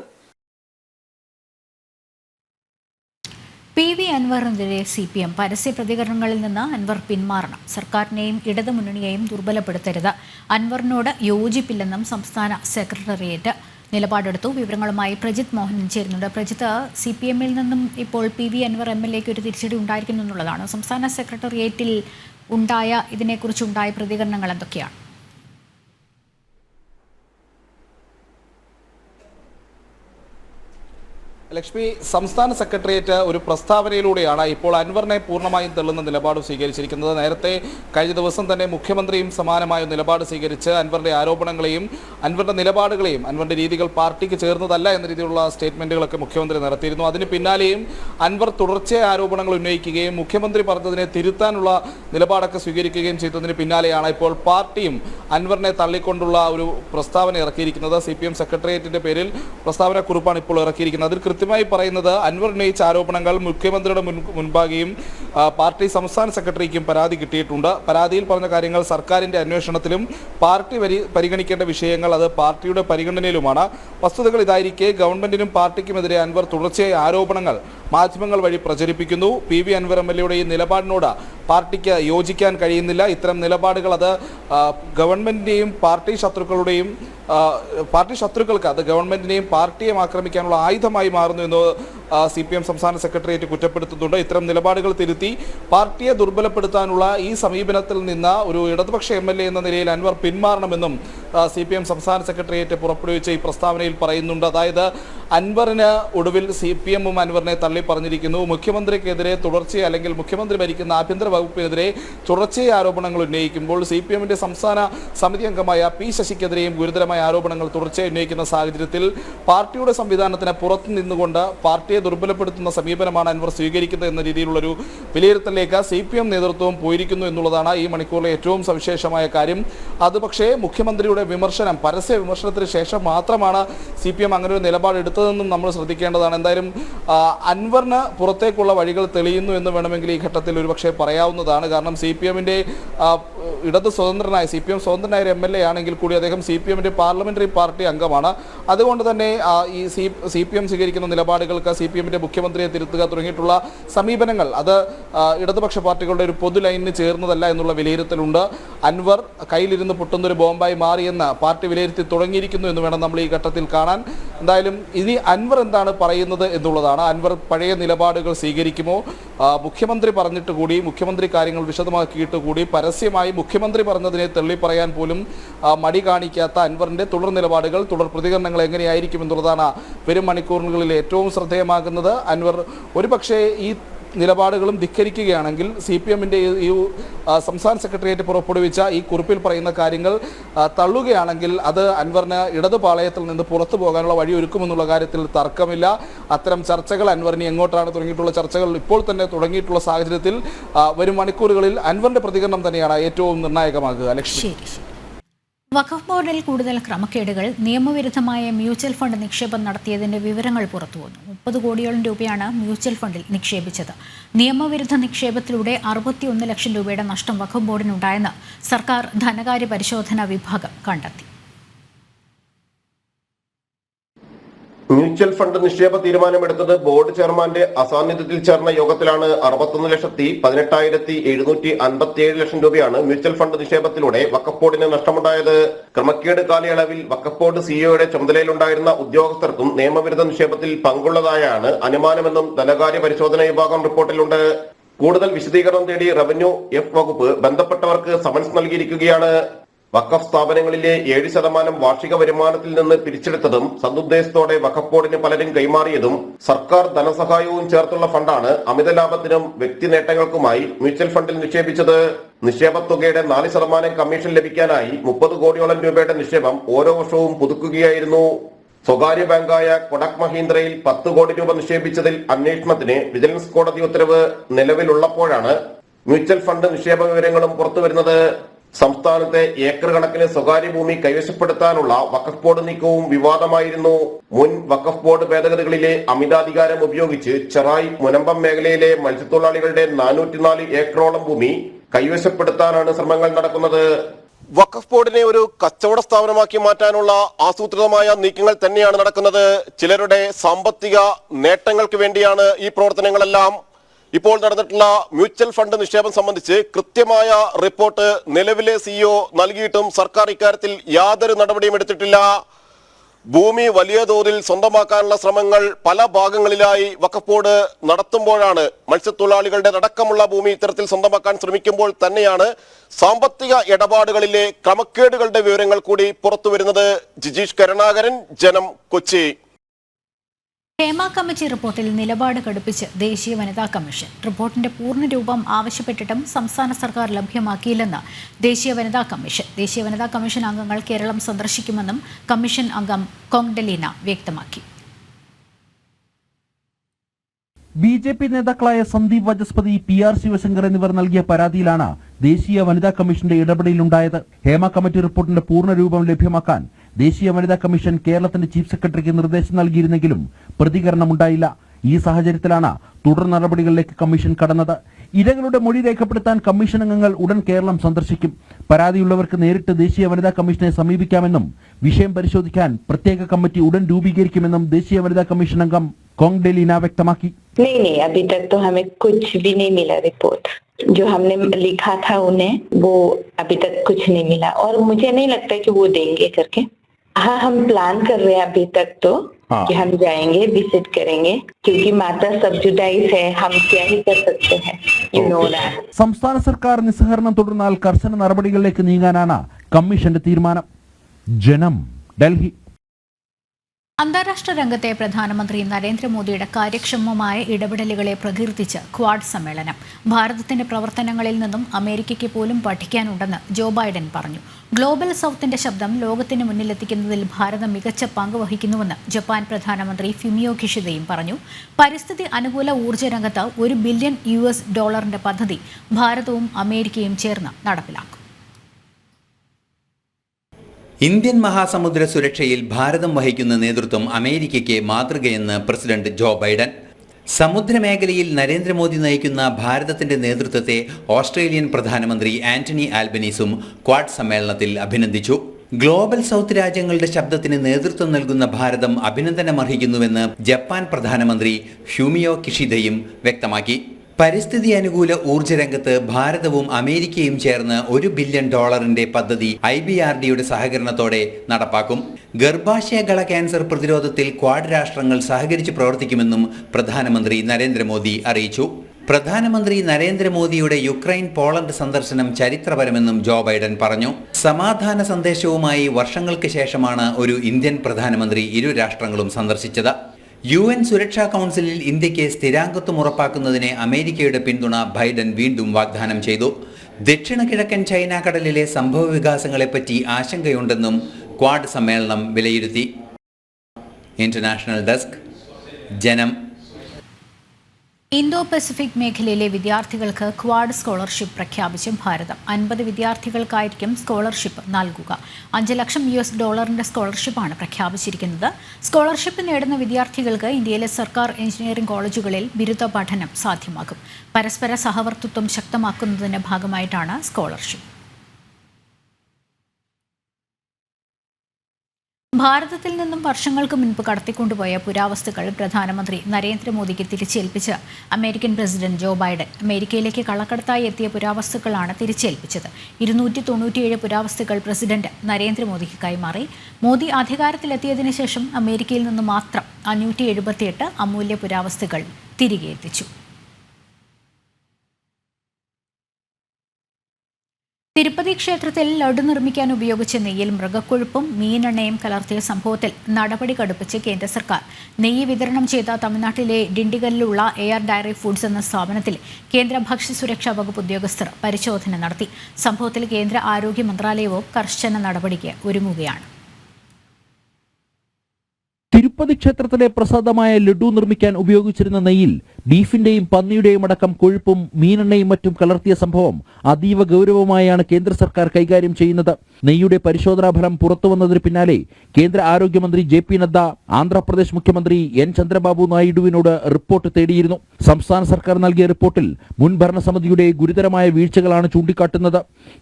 പി വി അൻവറിനെതിരെ സി പി എം പരസ്യ പ്രതികരണങ്ങളിൽ നിന്ന് അൻവർ പിന്മാറണം. സർക്കാരിനെയും ഇടതുമുന്നണിയെയും ദുർബലപ്പെടുത്തരുത്. അൻവറിനോട് യോജിപ്പില്ലെന്നും സംസ്ഥാന സെക്രട്ടേറിയറ്റ് നിലപാടെടുത്തു. വിവരങ്ങളുമായി പ്രജിത് മോഹൻ ചേരുന്നുണ്ട്. പ്രജിത്ത് സി പി എമ്മിൽ നിന്നും ഇപ്പോൾ P V Anvar M L എക്ക് ഒരു തിരിച്ചടി ഉണ്ടായിരിക്കുന്നു എന്നുള്ളതാണ്. സംസ്ഥാന സെക്രട്ടേറിയറ്റിൽ ഉണ്ടായ ഇതിനെക്കുറിച്ചുണ്ടായ പ്രതികരണങ്ങൾ എന്തൊക്കെയാണ്? ലക്ഷ്മി സംസ്ഥാന സെക്രട്ടേറിയറ്റ് ഒരു പ്രസ്താവനയിലൂടെയാണ് ഇപ്പോൾ അൻവറിനെ പൂർണമായും തള്ളുന്ന നിലപാട് സ്വീകരിച്ചിരിക്കുന്നത്. നേരത്തെ കഴിഞ്ഞ ദിവസം തന്നെ മുഖ്യമന്ത്രിയും സമാനമായ നിലപാട് സ്വീകരിച്ച് അൻവറിന്റെ ആരോപണങ്ങളെയും അൻവറിന്റെ നിലപാടുകളെയും അൻവറിന്റെ രീതികൾ പാർട്ടിക്ക് ചേർന്നതല്ല എന്ന രീതിയിലുള്ള സ്റ്റേറ്റ്മെന്റുകളൊക്കെ മുഖ്യമന്ത്രി നടത്തിയിരുന്നു. അതിന് പിന്നാലെയും അൻവർ തുടർച്ചയായ ആരോപണങ്ങൾ ഉന്നയിക്കുകയും മുഖ്യമന്ത്രി പറഞ്ഞതിനെ തിരുത്താനുള്ള നിലപാടൊക്കെ സ്വീകരിക്കുകയും ചെയ്തതിന് പിന്നാലെയാണ് ഇപ്പോൾ പാർട്ടിയും അൻവറിനെ തള്ളിക്കൊണ്ടുള്ള ഒരു പ്രസ്താവന ഇറക്കിയിരിക്കുന്നത്. സി പി എം പേരിൽ പ്രസ്താവന കുറിപ്പാണ് ഇപ്പോൾ ഇറക്കിയിരിക്കുന്നത്. അതിൽ കൃത്യമായി പറയുന്നത് അൻവർ ഉന്നയിച്ച ആരോപണങ്ങൾ മുഖ്യമന്ത്രിയുടെ മുൻ മുൻപാകെയും പാർട്ടി സംസ്ഥാന സെക്രട്ടറിക്കും പരാതി കിട്ടിയിട്ടുണ്ട്. പരാതിയിൽ പറഞ്ഞ കാര്യങ്ങൾ സർക്കാരിന്റെ അന്വേഷണത്തിലും പാർട്ടി പരി പരിഗണിക്കേണ്ട വിഷയങ്ങൾ അത് പാർട്ടിയുടെ പരിഗണനയിലുമാണ്. വസ്തുതകൾ ഇതായിരിക്കെ ഗവൺമെന്റിനും പാർട്ടിക്കുമെതിരെ അൻവർ തുടർച്ചയായ ആരോപണങ്ങൾ മാധ്യമങ്ങൾ വഴി പ്രചരിപ്പിക്കുന്നു. P. V. Anvar M. L. എയുടെ ഈ നിലപാടിനോട് പാർട്ടിക്ക് യോജിക്കാൻ കഴിയുന്നില്ല. ഇത്തരം നിലപാടുകൾ അത് ആ, ഗവൺമെന്റിന്റെയും പാർട്ടി ശത്രുക്കളുടെയും പാർട്ടി ശത്രുക്കൾക്ക് അത് ഗവൺമെന്റിനെയും പാർട്ടിയെയും ആക്രമിക്കാനുള്ള ആയുധമായി മാറുന്നു എന്ന് സി പി എം സംസ്ഥാന സെക്രട്ടേറിയറ്റ് കുറ്റപ്പെടുത്തുന്നുണ്ട്. ഇത്തരം നിലപാടുകൾ തിരുത്തി പാർട്ടിയെ ദുർബലപ്പെടുത്താനുള്ള ഈ സമീപനത്തിൽ നിന്ന് ഒരു ഇടതുപക്ഷ എം എന്ന നിലയിൽ അൻവർ പിന്മാറണമെന്നും സി പി എം സംസ്ഥാന സെക്രട്ടേറിയറ്റ് പുറപ്പെടുവിച്ച ഈ പ്രസ്താവനയിൽ പറയുന്നുണ്ട്. അതായത് അൻവറിന് ഒടുവിൽ സി പി എമ്മും അൻവറിനെ തള്ളി പറഞ്ഞിരിക്കുന്നു മുഖ്യമന്ത്രിക്കെതിരെ തുടർച്ചയായി അല്ലെങ്കിൽ മുഖ്യമന്ത്രി ഭരിക്കുന്ന ആഭ്യന്തര വകുപ്പിനെതിരെ തുടർച്ചയായ ആരോപണങ്ങൾ ഉന്നയിക്കുമ്പോൾ സി പി എമ്മിന്റെ സംസ്ഥാന സമിതി അംഗമായ പി ശശിക്കെതിരെയും ഗുരുതരമായ ആരോപണങ്ങൾ തുടർച്ചയായി ഉന്നയിക്കുന്ന സാഹചര്യത്തിൽ പാർട്ടിയുടെ സംവിധാനത്തിന് പുറത്തു നിന്നുകൊണ്ട് പാർട്ടിയെ ദുർബലപ്പെടുത്തുന്ന സമീപനമാണ് അൻവർ സ്വീകരിക്കുന്നത് എന്ന രീതിയിലുള്ളൊരു വിലയിരുത്തലിലേക്ക് സി പി എം നേതൃത്വം പോയിരിക്കുന്നു എന്നുള്ളതാണ് ഈ മണിക്കൂറിലെ ഏറ്റവും സവിശേഷമായ കാര്യം. അത് പക്ഷേ മുഖ്യമന്ത്രിയുടെ വിമർശനം പരസ്യ വിമർശനത്തിന് ശേഷം മാത്രമാണ് സി പി എം അങ്ങനെ ഒരു നിലപാട് എടുത്തതെന്നും നമ്മൾ ശ്രദ്ധിക്കേണ്ടതാണ്. എന്തായാലും അൻവറിന് പുറത്തേക്കുള്ള വഴികൾ തെളിയുന്നു എന്ന് വേണമെങ്കിൽ ഈ ഘട്ടത്തിൽ ഒരുപക്ഷെ പറയാവുന്നതാണ്. കാരണം സി പി എമ്മിന്റെ ഇടത് സ്വതന്ത്രനായ സി പി എം സ്വതന്ത്രനായ ഒരു എം എൽ എ ആണെങ്കിൽ കൂടി അദ്ദേഹം സി പി എമ്മിന്റെ പാർലമെന്ററി പാർട്ടി അംഗമാണ്. അതുകൊണ്ട് തന്നെ ഈ സി സി പി എം സ്വീകരിക്കുന്ന നിലപാടുകൾക്ക് സി പി എമ്മിന്റെ മുഖ്യമന്ത്രിയെ തിരുത്തുക തുടങ്ങിയിട്ടുള്ള സമീപനങ്ങൾ അത് ഇടതുപക്ഷ പാർട്ടികളുടെ ഒരു പൊതു ലൈനിന് ചേർന്നതല്ല എന്നുള്ള വിലയിരുത്തലുണ്ട്. അൻവർ കയ്യിലിരുന്ന് പൊട്ടുന്നൊരു ബോംബായി മാറിയെന്ന് പാർട്ടി വിലയിരുത്തി തുടങ്ങിയിരിക്കുന്നു എന്ന് വേണം നമ്മൾ ഈ ഘട്ടത്തിൽ കാണാൻ. എന്തായാലും ഇനി അൻവർ എന്താണ് പറയുന്നത് എന്നുള്ളതാണ്. അൻവർ പഴയ നിലപാടുകൾ സ്വീകരിക്കുമോ? മുഖ്യമന്ത്രി പറഞ്ഞിട്ട് കൂടി മുഖ്യമന്ത്രി കാര്യങ്ങൾ വിശദമാക്കിയിട്ട് കൂടി പരസ്യമായി മുഖ്യമന്ത്രി പറഞ്ഞതിനെ തള്ളി പറയാൻ പോലും മടി കാണിക്കാത്ത അൻവറിന്റെ തുടർ നിലപാടുകൾ തുടർ പ്രതികരണങ്ങൾ എങ്ങനെയായിരിക്കും എന്നുള്ളതാണ് വരും മണിക്കൂറുകളിൽ ഏറ്റവും ശ്രദ്ധേയമാകുന്നത്. അൻവർ ഒരുപക്ഷേ ഈ നിലപാടുകളും ധിക്കരിക്കുകയാണെങ്കിൽ സി പി എമ്മിന്റെ ഈ സംസ്ഥാന സെക്രട്ടേറിയറ്റ് പുറപ്പെടുവിച്ച ഈ കുറിപ്പിൽ പറയുന്ന കാര്യങ്ങൾ തള്ളുകയാണെങ്കിൽ അത് അൻവറിന് ഇടതു പാളയത്തിൽ നിന്ന് പുറത്തു പോകാനുള്ള വഴി ഒരുക്കുമെന്നുള്ള കാര്യത്തിൽ തർക്കമില്ല. അത്തരം ചർച്ചകൾ അൻവറിന് എങ്ങോട്ടാണ് തുടങ്ങിയിട്ടുള്ള ചർച്ചകൾ ഇപ്പോൾ തന്നെ തുടങ്ങിയിട്ടുള്ള സാഹചര്യത്തിൽ വരും മണിക്കൂറുകളിൽ അൻവറിന്റെ പ്രതികരണം തന്നെയാണ് ഏറ്റവും നിർണായകമാകുക. ലക്ഷ്മി. വഖഫ് ബോർഡിൽ കൂടുതൽ ക്രമക്കേടുകൾ നിയമവിരുദ്ധമായ മ്യൂച്വൽ ഫണ്ട് നിക്ഷേപം നടത്തിയതിന്റെ വിവരങ്ങൾ പുറത്തുവന്നു മുപ്പത് കോടിയോളം രൂപയാണ് മ്യൂച്വൽ ഫണ്ടിൽ നിക്ഷേപിച്ചത്. നിയമവിരുദ്ധ നിക്ഷേപത്തിലൂടെ അറുപത്തിയൊന്ന് ലക്ഷം രൂപയുടെ നഷ്ടം വഖഫ് ബോർഡിനുണ്ടായെന്ന് സർക്കാർ ധനകാര്യ പരിശോധനാ വിഭാഗം കണ്ടെത്തി. മ്യൂച്വൽ ഫണ്ട് നിക്ഷേപ തീരുമാനമെടുത്തത് ബോർഡ് ചെയർമാന്റെ അസാന്നിധ്യത്തിൽ ചേർന്ന യോഗത്തിലാണ് അറുപത്തൊന്ന് ലക്ഷത്തി പതിനെട്ടായിരത്തി എഴുന്നൂറ്റി അൻപത്തിയേഴ് ലക്ഷം രൂപയാണ് മ്യൂച്വൽ ഫണ്ട് നിക്ഷേപത്തിലൂടെ വക്കഫ് ബോർഡിന് നഷ്ടമുണ്ടായത്. ക്രമക്കേട് കാലയളവിൽ വക്കഫ് ബോർഡ് സിഇഒയുടെ ചുമതലയിലുണ്ടായിരുന്ന ഉദ്യോഗസ്ഥർക്കും നിയമവിരുദ്ധ നിക്ഷേപത്തിൽ പങ്കുള്ളതായാണ് അനുമാനമെന്നും ധനകാര്യ പരിശോധന വിഭാഗം റിപ്പോർട്ടിലുണ്ട്. കൂടുതൽ വിശദീകരണം തേടി റവന്യൂ എഫ് വകുപ്പ് ബന്ധപ്പെട്ടവർക്ക് സമൻസ് നൽകിയിരിക്കുകയാണ്. വഖഫ് സ്ഥാപനങ്ങളിലെ ഏഴ് ശതമാനം വാർഷിക വരുമാനത്തിൽ നിന്ന് പിരിച്ചെടുത്തതും സതുദ്ദേശത്തോടെ വഖഫ് ബോർഡിന് പലരും കൈമാറിയതും സർക്കാർ ധനസഹായവും ചേർത്തുള്ള ഫണ്ടാണ് അമിത ലാഭത്തിനും വ്യക്തി നേട്ടങ്ങൾക്കുമായി മ്യൂച്വൽ ഫണ്ടിൽ നിക്ഷേപിച്ചത്. നിക്ഷേപത്തുകയുടെ നാല് ശതമാനം കമ്മീഷൻ ലഭിക്കാനായി മുപ്പത് കോടിയോളം രൂപയുടെ നിക്ഷേപം ഓരോ വർഷവും പുതുക്കുകയായിരുന്നു. സ്വകാര്യ ബാങ്കായ കൊടക് മഹീന്ദ്രയിൽ പത്ത് കോടി രൂപ നിക്ഷേപിച്ചതിൽ അന്വേഷണത്തിന് വിജിലൻസ് കോടതി ഉത്തരവ് നിലവിലുള്ളപ്പോഴാണ് മ്യൂച്വൽ ഫണ്ട് നിക്ഷേപ വിവരങ്ങളും പുറത്തുവരുന്നത്. സംസ്ഥാനത്തെ ഏക്കർ കണക്കിന് സ്വകാര്യ ഭൂമി കൈവശപ്പെടുത്താനുള്ള വഖഫ് ബോർഡ് നീക്കവും വിവാദമായിരുന്നു. മുൻ വഖഫ് ബോർഡ് ഭേദഗതികളിലെ അമിതാധികാരം ഉപയോഗിച്ച് ചെറായി മുനമ്പം മേഖലയിലെ മത്സ്യത്തൊഴിലാളികളുടെ നാനൂറ്റിനാല് ഏക്കറോളം ഭൂമി കൈവശപ്പെടുത്താനാണ് ശ്രമങ്ങൾ നടക്കുന്നത്. വഖഫ് ബോർഡിനെ ഒരു കച്ചവട സ്ഥാപനമാക്കി മാറ്റാനുള്ള ആസൂത്രിതമായ നീക്കങ്ങൾ തന്നെയാണ് നടക്കുന്നത്. ചിലരുടെ സാമ്പത്തിക നേട്ടങ്ങൾക്ക് വേണ്ടിയാണ് ഈ പ്രവർത്തനങ്ങളെല്ലാം ഇപ്പോൾ നടന്നിട്ടുള്ള മ്യൂച്വൽ ഫണ്ട് നിക്ഷേപം സംബന്ധിച്ച് കൃത്യമായ റിപ്പോർട്ട് നിലവിലെ സിഇഒ നൽകിയിട്ടും സർക്കാർ ഇക്കാര്യത്തിൽ യാതൊരു നടപടിയും എടുത്തിട്ടില്ല. ഭൂമി വലിയ തോതിൽ സ്വന്തമാക്കാനുള്ള ശ്രമങ്ങൾ പല ഭാഗങ്ങളിലായി വഖഫ് നടത്തുമ്പോഴാണ് മത്സ്യത്തൊഴിലാളികളുടെ അടക്കമുള്ള ഭൂമി ഇത്തരത്തിൽ സ്വന്തമാക്കാൻ ശ്രമിക്കുമ്പോൾ തന്നെയാണ് സാമ്പത്തിക ഇടപാടുകളിലെ ക്രമക്കേടുകളുടെ വിവരങ്ങൾ കൂടി പുറത്തുവരുന്നത്. ജിജീഷ് കരുണാകരൻ ജനം കൊച്ചി. ഹേമ കമ്മിറ്റി റിപ്പോർട്ടിൽ നിലപാട് കടുപ്പിച്ച് ദേശീയ വനിതാ കമ്മീഷൻ. റിപ്പോർട്ടിന്റെ പൂർണരൂപം ആവശ്യപ്പെട്ടിട്ടും സംസ്ഥാന സർക്കാർ ലഭ്യമാക്കിയില്ലെന്ന് ദേശീയ വനിതാ കമ്മീഷൻ. ദേശീയ വനിതാ കമ്മീഷൻ അംഗങ്ങൾ കേരളം സന്ദർശിക്കുമെന്നും കമ്മീഷൻ അംഗം കോങ്ഡലീന വ്യക്തമാക്കി. ബി ജെ പി നേതാക്കളായ സന്ദീപ് വചസ്പതി പി ആർ ശിവശങ്കർ എന്നിവർ നൽകിയ പരാതിയിലാണ് ദേശീയ വനിതാ കമ്മീഷന്റെ ഇടപെടലുണ്ടായത് ഹേമ കമ്മിറ്റി റിപ്പോർട്ടിന്റെ പൂർണരൂപം ലഭ്യമാക്കാൻ ദേശീയ വനിതാ കമ്മീഷൻ കേരളത്തിന്റെ ചീഫ് സെക്രട്ടറിക്ക് നിർദ്ദേശം നൽകിയിരുന്നെങ്കിലും പ്രതികരണമുണ്ടായില്ല ഈ സാഹചര്യത്തിലാണ് തുടർ നടപടികളിലേക്ക് കമ്മീഷൻ കടന്നത് ഇരകളുടെ മൊഴി രേഖപ്പെടുത്താൻ കമ്മീഷൻ അംഗങ്ങൾ ഉടൻ കേരളം സന്ദർശിക്കും പരാതിയുള്ളവർക്ക് നേരിട്ട് ദേശീയ വനിതാ കമ്മീഷനെ സമീപിക്കാമെന്നും വിഷയം പരിശോധിക്കാൻ പ്രത്യേക കമ്മിറ്റി ഉടൻ രൂപീകരിക്കുമെന്നും ദേശീയ വനിതാ കമ്മീഷൻ അംഗം കോങ് ഡെലീന വ്യക്തമാക്കി नहीं नहीं अभी तक तो हमें कुछ भी नहीं मिला रिपोर्ट जो हमने लिखा था उन्हें वो अभी तक कुछ नहीं मिला और मुझे नहीं लगता कि वो देंगे करके हाँ हम प्लान कर रहे हैं अभी तक तो हाँ। कि हम जाएंगे विजिट करेंगे क्योंकि माता सब्जुडाइज है हम क्या ही कर सकते हैं यू नो दैट സംസ്ഥാന സർക്കാർ നിസ്സഹകരണം തുടർന്നാൽ കർശന നടപടികളിലേക്ക് നീങ്ങാനാണ് കമ്മീഷന്റെ തീരുമാനം ജനം ഡൽഹി അന്താരാഷ്ട്ര രംഗത്തെ പ്രധാനമന്ത്രി നരേന്ദ്രമോദിയുടെ കാര്യക്ഷമമായ ഇടപെടലുകളെ പ്രകീർത്തിച്ച് ക്വാഡ് സമ്മേളനം ഭാരതത്തിന്റെ പ്രവർത്തനങ്ങളിൽ നിന്നും അമേരിക്കയ്ക്ക് പോലും പഠിക്കാനുണ്ടെന്ന് ജോ ബൈഡൻ പറഞ്ഞു ഗ്ലോബൽ സൗത്തിന്റെ ശബ്ദം ലോകത്തിന് മുന്നിലെത്തിക്കുന്നതിൽ ഭാരതം മികച്ച പങ്ക് വഹിക്കുന്നുവെന്ന് ജപ്പാൻ പ്രധാനമന്ത്രി ഫിമിയോ കിഷിദയും പറഞ്ഞു. പരിസ്ഥിതി അനുകൂല ഊർജ രംഗത്ത് ഒരു ബില്യൺ യു എസ് ഡോളറിന്റെ പദ്ധതി ഭാരതവും അമേരിക്കയും ചേർന്ന് നടപ്പിലാക്കും. ഇന്ത്യൻ മഹാസമുദ്ര സുരക്ഷയിൽ ഭാരതം വഹിക്കുന്ന നേതൃത്വം അമേരിക്കയ്ക്ക് മാതൃകയെന്ന് പ്രസിഡന്റ് ജോ ബൈഡൻ. സമുദ്രമേഖലയിൽ നരേന്ദ്രമോദി നയിക്കുന്ന ഭാരതത്തിന്റെ നേതൃത്വത്തെ ഓസ്ട്രേലിയൻ പ്രധാനമന്ത്രി ആന്റണി ആൽബനീസും ക്വാഡ് സമ്മേളനത്തിൽ അഭിനന്ദിച്ചു. ഗ്ലോബൽ സൗത്ത് രാജ്യങ്ങളുടെ ശബ്ദത്തിന് നേതൃത്വം നൽകുന്ന ഭാരതം അഭിനന്ദനമർഹിക്കുന്നുവെന്ന് ജപ്പാൻ പ്രധാനമന്ത്രി ഹ്യൂമിയോ കിഷിദയും വ്യക്തമാക്കി. പരിസ്ഥിതി അനുകൂല ഊർജ രംഗത്ത് ഭാരതവും അമേരിക്കയും ചേർന്ന് ഒരു ബില്യൺ ഡോളറിന്റെ പദ്ധതി ഐ ബി ആർ ഡിയുടെ സഹകരണത്തോടെ നടപ്പാക്കും. ഗർഭാശയ ഗർഭാശയകള ക്യാൻസർ പ്രതിരോധത്തിൽ ക്വാഡ് രാഷ്ട്രങ്ങൾ സഹകരിച്ച് പ്രവർത്തിക്കുമെന്നും പ്രധാനമന്ത്രി നരേന്ദ്രമോദി അറിയിച്ചു. പ്രധാനമന്ത്രി നരേന്ദ്രമോദിയുടെ യുക്രൈൻ പോളണ്ട് സന്ദർശനം ചരിത്രപരമെന്നും ജോ ബൈഡൻ പറഞ്ഞു. സമാധാന സന്ദേശവുമായി വർഷങ്ങൾക്ക് ശേഷമാണ് ഒരു ഇന്ത്യൻ പ്രധാനമന്ത്രി ഇരു രാഷ്ട്രങ്ങളും സന്ദർശിച്ചത്. യു എൻ സുരക്ഷാ കൗൺസിലിൽ ഇന്ത്യയ്ക്ക് സ്ഥിരാംഗത്വം ഉറപ്പാക്കുന്നതിന് അമേരിക്കയുടെ പിന്തുണ ബൈഡൻ വീണ്ടും വാഗ്ദാനം ചെയ്തു. ദക്ഷിണ കിഴക്കൻ ചൈന കടലിലെ സംഭവ വികാസങ്ങളെപ്പറ്റി ആശങ്കയുണ്ടെന്നും ക്വാഡ് സമ്മേളനം വിലയിരുത്തി. International desk Janam Indo Pacific മേഖലയിലെ വിദ്യാർത്ഥികൾക്ക് ക്വാഡ് സ്കോളർഷിപ്പ് പ്രഖ്യാപിച്ചും ഭാരതം. അൻപത് വിദ്യാർത്ഥികൾക്കായിരിക്കും സ്കോളർഷിപ്പ് നൽകുക. അഞ്ച് ലക്ഷം യു എസ് ഡോളറിന്റെ സ്കോളർഷിപ്പാണ് പ്രഖ്യാപിച്ചിരിക്കുന്നത്. സ്കോളർഷിപ്പ് നേടുന്ന വിദ്യാർത്ഥികൾക്ക് ഇന്ത്യയിലെ സർക്കാർ എഞ്ചിനീയറിംഗ് കോളേജുകളിൽ ബിരുദ പഠനം സാധ്യമാകും. പരസ്പര സഹവർത്തിത്വം ശക്തമാക്കുന്നതിന്റെ ഭാഗമായിട്ടാണ് സ്കോളർഷിപ്പ്. ഭാരതത്തിൽ നിന്നും വർഷങ്ങൾക്ക് മുൻപ് കടത്തിക്കൊണ്ടുപോയ പുരാവസ്തുക്കൾ പ്രധാനമന്ത്രി നരേന്ദ്രമോദിക്ക് തിരിച്ചേൽപ്പിച്ച് അമേരിക്കൻ പ്രസിഡന്റ് ജോ ബൈഡൻ അമേരിക്കയിലേക്ക് കള്ളക്കടത്തായി എത്തിയ പുരാവസ്തുക്കളാണ് തിരിച്ചേൽപ്പിച്ചത്. ഇരുന്നൂറ്റി തൊണ്ണൂറ്റിയേഴ് പുരാവസ്തുക്കൾ പ്രസിഡന്റ് നരേന്ദ്രമോദിക്ക് കൈമാറി. മോദി അധികാരത്തിലെത്തിയതിനു ശേഷം അമേരിക്കയിൽ നിന്ന് മാത്രം അഞ്ഞൂറ്റി എഴുപത്തിയെട്ട് അമൂല്യ പുരാവസ്തുക്കൾ തിരികെ എത്തിച്ചു. തിരുപ്പതി ക്ഷേത്രത്തിൽ ലഡു നിർമ്മിക്കാൻ ഉപയോഗിച്ച നെയ്യിൽ മൃഗക്കൊഴുപ്പും മീനെണ്ണയും കലർത്തിയ സംഭവത്തിൽ നടപടി കടുപ്പിച്ച് കേന്ദ്ര സർക്കാർ. നെയ്യ് വിതരണം ചെയ്ത തമിഴ്നാട്ടിലെ ഡിണ്ടിഗലിലുള്ള എയർ ഡയറി ഫുഡ്സ് എന്ന സ്ഥാപനത്തിൽ കേന്ദ്ര ഭക്ഷ്യസുരക്ഷാ വകുപ്പ് ഉദ്യോഗസ്ഥർ പരിശോധന നടത്തി. സംഭവത്തിൽ കേന്ദ്ര ആരോഗ്യ മന്ത്രാലയവും കർശന നടപടിക്ക് ഒരുങ്ങുകയാണ്. തിരുപ്പതി ക്ഷേത്രത്തിലെ പ്രസാദമായ ലഡു നിർമ്മിക്കാൻ ഉപയോഗിച്ചിരുന്ന നെയ്യിൽ ബീഫിന്റെയും പന്നിയുടെയും അടക്കം കൊഴുപ്പും മീനെണ്ണയും മറ്റും കലർത്തിയ സംഭവം അതീവ ഗൗരവമായാണ് കേന്ദ്ര സർക്കാർ കൈകാര്യം ചെയ്യുന്നത്. നെയ്യുടെ പരിശോധനാ ഫലം പുറത്തുവന്നതിന് പിന്നാലെ കേന്ദ്ര ആരോഗ്യമന്ത്രി ജെ പി നദ്ദ ആന്ധ്രാപ്രദേശ് മുഖ്യമന്ത്രി എൻ ചന്ദ്രബാബു നായിഡുവിനോട് റിപ്പോർട്ട് തേടിയിരുന്നു. സംസ്ഥാന സർക്കാർ നൽകിയ റിപ്പോർട്ടിൽ മുൻ ഭരണസമിതിയുടെ ഗുരുതരമായ വീഴ്ചകളാണ് ചൂണ്ടിക്കാട്ടുന്നത്.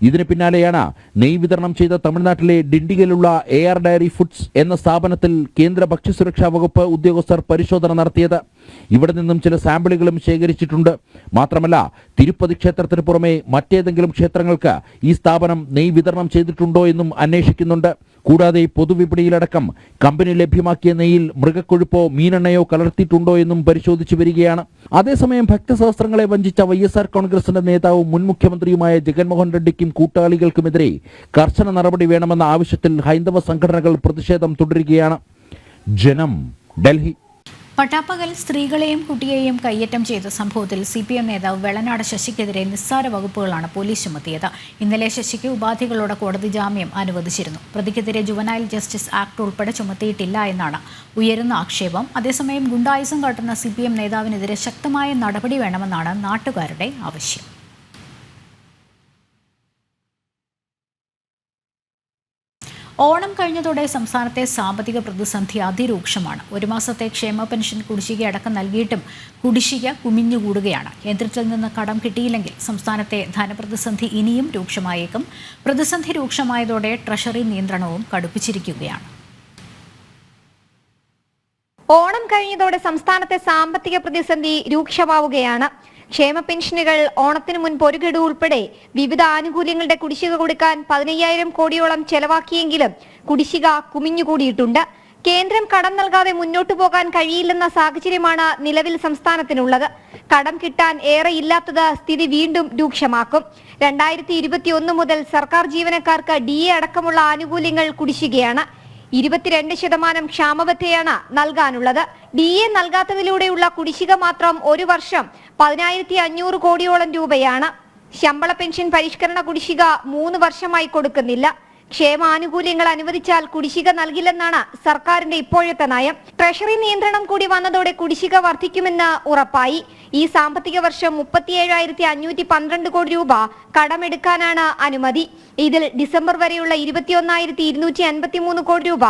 ഇതിന് പിന്നാലെയാണ് നെയ് വിതരണം ചെയ്ത തമിഴ്നാട്ടിലെ ഡിണ്ടിഗലുള്ള എ ആർ ഡയറി ഫുഡ്സ് എന്ന സ്ഥാപനത്തിൽ കേന്ദ്ര ഭക്ഷ്യസുരക്ഷാ വകുപ്പ് ഉദ്യോഗസ്ഥർ പരിശോധന നടത്തിയത്. ഇവിടെ നിന്നും ചില സാമ്പിളുകളും ശേഖരിച്ചിട്ടുണ്ട്. മാത്രമല്ല തിരുപ്പതി ക്ഷേത്രത്തിന് പുറമെ മറ്റേതെങ്കിലും ക്ഷേത്രങ്ങൾക്ക് ഈ സ്ഥാപനം നെയ് വിതരണം ചെയ്തിട്ടുണ്ടോ എന്നും അന്വേഷിക്കുന്നുണ്ട്. കൂടാതെ പൊതുവിപണിയിലടക്കം കമ്പനി ലഭ്യമാക്കിയ നെയ്യിൽ മൃഗക്കൊഴുപ്പോ മീനെണ്ണയോ കലർത്തിയിട്ടുണ്ടോ എന്നും പരിശോധിച്ചു വരികയാണ്. അതേസമയം ഭക്തസഹസ്രങ്ങളെ വഞ്ചിച്ച വൈ എസ് ആർ കോൺഗ്രസിന്റെ നേതാവും മുൻ മുഖ്യമന്ത്രിയുമായ ജഗൻമോഹൻ റെഡ്ഡിക്കും കൂട്ടാളികൾക്കുമെതിരെ കർശന നടപടി വേണമെന്ന ആവശ്യത്തിൽ ഹൈന്ദവ സംഘടനകൾ പ്രതിഷേധം തുടരുകയാണ്. ജനം ഡൽഹി. പട്ടാപ്പകൽ സ്ത്രീകളെയും കുട്ടിയെയും കയ്യേറ്റം ചെയ്ത സംഭവത്തിൽ സി പി എം നേതാവ് വെളനാട് ശശിക്കെതിരെ നിസ്സാര വകുപ്പുകളാണ് പോലീസ് ചുമത്തിയത്. ഇന്നലെ ശശിക്ക് ഉപാധികളോടെ കോടതി ജാമ്യം അനുവദിച്ചിരുന്നു. പ്രതിക്കെതിരെ ജുവനൈൽ ജസ്റ്റിസ് ആക്ട് ഉൾപ്പെടെ ചുമത്തിയിട്ടില്ല എന്നാണ് ഉയരുന്ന ആക്ഷേപം. അതേസമയം ഗുണ്ടായുസം കാട്ടുന്ന സി നേതാവിനെതിരെ ശക്തമായ നടപടി വേണമെന്നാണ് നാട്ടുകാരുടെ ആവശ്യം. ഓണം കഴിഞ്ഞതോടെ സംസ്ഥാനത്തെ സാമ്പത്തിക പ്രതിസന്ധി അതിരൂക്ഷമാണ്. ഒരു മാസത്തെ ക്ഷേമ പെൻഷൻ കുടിശ്ശിക അടക്കം നൽകിയിട്ടും കുടിശ്ശിക കുമിഞ്ഞുകൂടുകയാണ്. കേന്ദ്രത്തിൽ നിന്ന് കടം കിട്ടിയില്ലെങ്കിൽ സംസ്ഥാനത്തെ ധനപ്രതിസന്ധി ഇനിയും രൂക്ഷമായേക്കും. പ്രതിസന്ധി രൂക്ഷമായതോടെ ട്രഷറി നിയന്ത്രണവും കടുപ്പിച്ചിരിക്കുകയാണ്. ഓണം കഴിഞ്ഞതോടെ സംസ്ഥാനത്തെ സാമ്പത്തിക പ്രതിസന്ധി രൂക്ഷമാവുകയാണ്. ക്ഷേമ പെൻഷനുകൾ ഓണത്തിന് മുൻപ് ഒരു ഗഡു ഉൾപ്പെടെ വിവിധ ആനുകൂല്യങ്ങളുടെ കുടിശ്ശിക കൊടുക്കാൻ പതിനയ്യായിരം കോടിയോളം ചെലവാക്കിയെങ്കിലും കുടിശ്ശിക കുമിഞ്ഞുകൂടിയിട്ടുണ്ട്. കേന്ദ്രം കടം നൽകാതെ മുന്നോട്ടു പോകാൻ കഴിയില്ലെന്ന സാഹചര്യമാണ് നിലവിൽ സംസ്ഥാനത്തിനുള്ളത്. കടം കിട്ടാൻ ഏറെ ഇല്ലാത്തത് സ്ഥിതി വീണ്ടും രൂക്ഷമാക്കും. രണ്ടായിരത്തി മുതൽ സർക്കാർ ജീവനക്കാർക്ക് ഡി എ അടക്കമുള്ള ആനുകൂല്യങ്ങൾ കുടിശ്ശികയാണ്. ഇരുപത്തിരണ്ട് ശതമാനം ക്ഷാമബത്തയാണ് നൽകാനുള്ളത്. ഡി എ നൽകാത്തതിലൂടെയുള്ള കുടിശ്ശിക മാത്രം ഒരു വർഷം പതിനായിരത്തി അഞ്ഞൂറ് കോടിയോളം രൂപയാണ്. ശമ്പള പെൻഷൻ പരിഷ്കരണ കുടിശ്ശിക മൂന്ന് വർഷമായി കൊടുക്കുന്നില്ല. ക്ഷേമാനുകൂല്യങ്ങൾ അനുവദിച്ചാൽ കുടിശ്ശിക നൽകില്ലെന്നാണ് സർക്കാരിന്റെ ഇപ്പോഴത്തെ നയം. ട്രഷറി നിയന്ത്രണം കൂടി വന്നതോടെ കുടിശ്ശിക വർദ്ധിക്കുമെന്ന് ഉറപ്പായി. ഈ സാമ്പത്തിക വർഷം മുപ്പത്തിയേഴായിരത്തി അഞ്ഞൂറ്റി പന്ത്രണ്ട് കോടി രൂപ കടമെടുക്കാനാണ് അനുമതി. ഇതിൽ ഡിസംബർ വരെയുള്ള ഇരുപത്തിയൊന്നായിരത്തി ഇരുന്നൂറ്റി അൻപത്തി മൂന്ന് കോടി രൂപ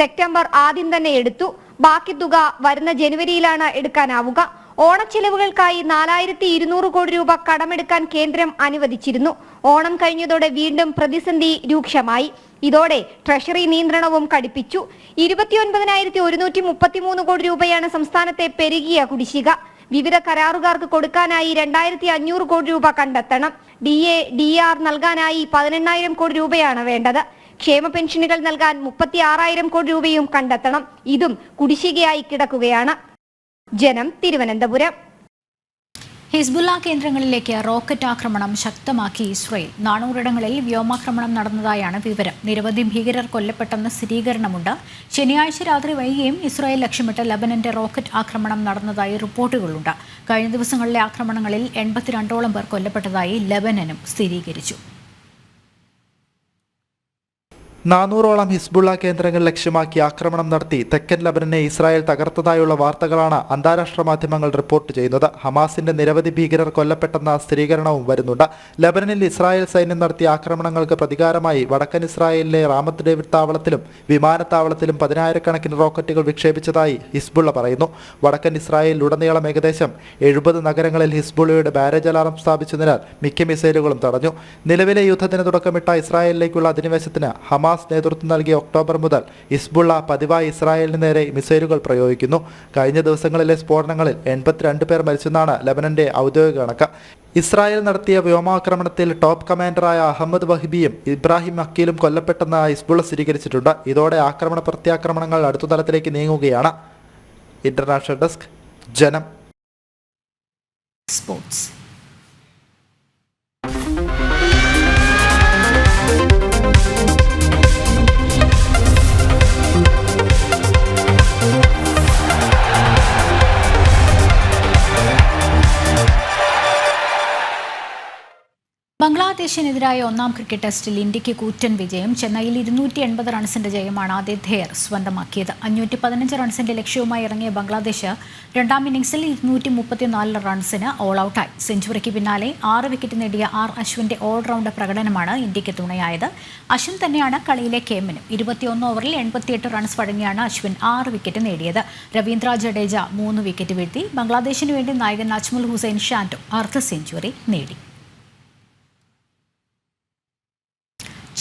സെപ്റ്റംബർ ആദ്യം തന്നെ എടുത്തു. ബാക്കി തുക വരുന്ന ജനുവരിയിലാണ് എടുക്കാനാവുക. ഓണച്ചെലവുകൾക്കായി നാലായിരത്തി ഇരുന്നൂറ് കോടി രൂപ കടമെടുക്കാൻ കേന്ദ്രം അനുവദിച്ചിരുന്നു. ഓണം കഴിഞ്ഞതോടെ വീണ്ടും പ്രതിസന്ധി രൂക്ഷമായി. ഇതോടെ ട്രഷറി നിയന്ത്രണവും കടുപ്പിച്ചു. ഇരുപത്തിയൊൻപതിനായിരത്തി ഒരുന്നൂറ്റി മുപ്പത്തിമൂന്ന് കോടി രൂപയാണ് സംസ്ഥാനത്തെ പെരുകിയ കുടിശ്ശിക. വിവിധ കരാറുകാർക്ക് കൊടുക്കാനായി രണ്ടായിരത്തി അഞ്ഞൂറ് കോടി രൂപ കണ്ടെത്തണം. ഡി എ ഡി ആർ നൽകാനായി പതിനെണ്ണായിരം കോടി രൂപയാണ് വേണ്ടത്. ക്ഷേമ പെൻഷനുകൾ നൽകാൻ മുപ്പത്തി ആറായിരം കോടി രൂപയും കണ്ടെത്തണം. ഇതും കുടിശ്ശികയായി കിടക്കുകയാണ്. ജനം തിരുവനന്തപുരം. ഹിസ്ബുല്ല കേന്ദ്രങ്ങളിലേക്ക് റോക്കറ്റ് ആക്രമണം ശക്തമാക്കി ഇസ്രയേൽ. നാനൂറിടങ്ങളിൽ വ്യോമാക്രമണം നടന്നതായാണ് വിവരം. നിരവധി ഭീകരർ കൊല്ലപ്പെട്ടെന്ന് സ്ഥിരീകരണമുണ്ട്. ശനിയാഴ്ച രാത്രി വൈകിയും ഇസ്രയേൽ ലക്ഷ്യമിട്ട് ലബനന്റെ റോക്കറ്റ് ആക്രമണം നടന്നതായി റിപ്പോർട്ടുകളുണ്ട്. കഴിഞ്ഞ ദിവസങ്ങളിലെ ആക്രമണങ്ങളിൽ എൺപത്തിരണ്ടോളം പേർ കൊല്ലപ്പെട്ടതായി ലബനനും സ്ഥിരീകരിച്ചു. നാനൂറോളം ഹിസ്ബുള്ള കേന്ദ്രങ്ങൾ ലക്ഷ്യമാക്കി ആക്രമണം നടത്തി തെക്കൻ ലബനനെ ഇസ്രായേൽ തകർത്തതായുള്ള വാർത്തകളാണ് അന്താരാഷ്ട്ര മാധ്യമങ്ങൾ റിപ്പോർട്ട് ചെയ്യുന്നത്. ഹമാസിന്റെ നിരവധി ഭീകരർ കൊല്ലപ്പെട്ടെന്ന സ്ഥിരീകരണവും വരുന്നുണ്ട്. ലബനനിൽ ഇസ്രായേൽ സൈന്യം നടത്തിയ ആക്രമണങ്ങൾക്ക് പ്രതികാരമായി വടക്കൻ ഇസ്രായേലിലെ റാമത്ത് ഡേവിഡ് താവളത്തിലും വിമാനത്താവളത്തിലും പതിനായിരക്കണക്കിന് റോക്കറ്റുകൾ വിക്ഷേപിച്ചതായി ഹിസ്ബുള്ള പറയുന്നു. വടക്കൻ ഇസ്രായേലിലുടനീളം ഏകദേശം എഴുപത് നഗരങ്ങളിൽ ഹിസ്ബുള്ളയുടെ ബാരേജ് അലാറം സ്ഥാപിച്ചതിനാൽ മിക്ക മിസൈലുകളും തടഞ്ഞു. നിലവിലെ യുദ്ധത്തിന് തുടക്കമിട്ട ഇസ്രായേലിലേക്കുള്ള അധിനിവേശത്തിന് ഹമാസ് നേതൃത്വം നൽകിയ ഒക്ടോബർ മുതൽ ഇസ്ബുള്ള പതിവായി ഇസ്രായേലിന് നേരെ മിസൈലുകൾ പ്രയോഗിക്കുന്നു. കഴിഞ്ഞ ദിവസങ്ങളിലെ സ്ഫോടനങ്ങളിൽ എൺപത്തിരണ്ട് പേർ മരിച്ചെന്നാണ് ലബനന്റെ ഔദ്യോഗിക കണക്ക്. ഇസ്രായേൽ നടത്തിയ വ്യോമാക്രമണത്തിൽ ടോപ്പ് കമാൻഡറായ അഹമ്മദ് വഹിബിയും ഇബ്രാഹിം അക്കീലും കൊല്ലപ്പെട്ടെന്ന് ഇസ്ബുള്ള സ്ഥിരീകരിച്ചിട്ടുണ്ട്. ഇതോടെ ആക്രമണ പ്രത്യാക്രമണങ്ങൾ അടുത്ത തലത്തിലേക്ക് നീങ്ങുകയാണ്. International desk Janam. സ്പോർട്സ്. ബംഗ്ലാദേശിനെതിരായ ഒന്നാം ക്രിക്കറ്റ് ടെസ്റ്റിൽ ഇന്ത്യയ്ക്ക് കൂറ്റൻ വിജയം. ചെന്നൈയിൽ ഇരുന്നൂറ്റി എൺപത് റൺസിന്റെ ജയമാണ് ആതിഥേയർ സ്വന്തമാക്കിയത്. അഞ്ഞൂറ്റി പതിനഞ്ച് റൺസിന്റെ ലക്ഷ്യവുമായി ഇറങ്ങിയ ബംഗ്ലാദേശ് രണ്ടാം ഇന്നിംഗ്സിൽ ഇരുന്നൂറ്റി മുപ്പത്തിനാല് റൺസിന് ഓൾ ഔട്ടായി സെഞ്ചുറിക്ക് പിന്നാലെ ആറ് വിക്കറ്റ് നേടിയ ആർ അശ്വിന്റെ ഓൾറൗണ്ട് പ്രകടനമാണ് ഇന്ത്യയ്ക്ക് തുണയായത്. അശ്വിൻ തന്നെയാണ് കളിയിലെ കേമനും. ഇരുപത്തിയൊന്ന് ഓവറിൽ എൺപത്തിയെട്ട് റൺസ് വഴങ്ങിയാണ് അശ്വിൻ ആറ് വിക്കറ്റ് നേടിയത്. രവീന്ദ്ര ജഡേജ മൂന്ന് വിക്കറ്റ് വീഴ്ത്തി. ബംഗ്ലാദേശിനു വേണ്ടി നായകൻ അജ്മുൽ ഹുസൈൻ ഷാൻഡോ അർദ്ധ സെഞ്ചുറി നേടി.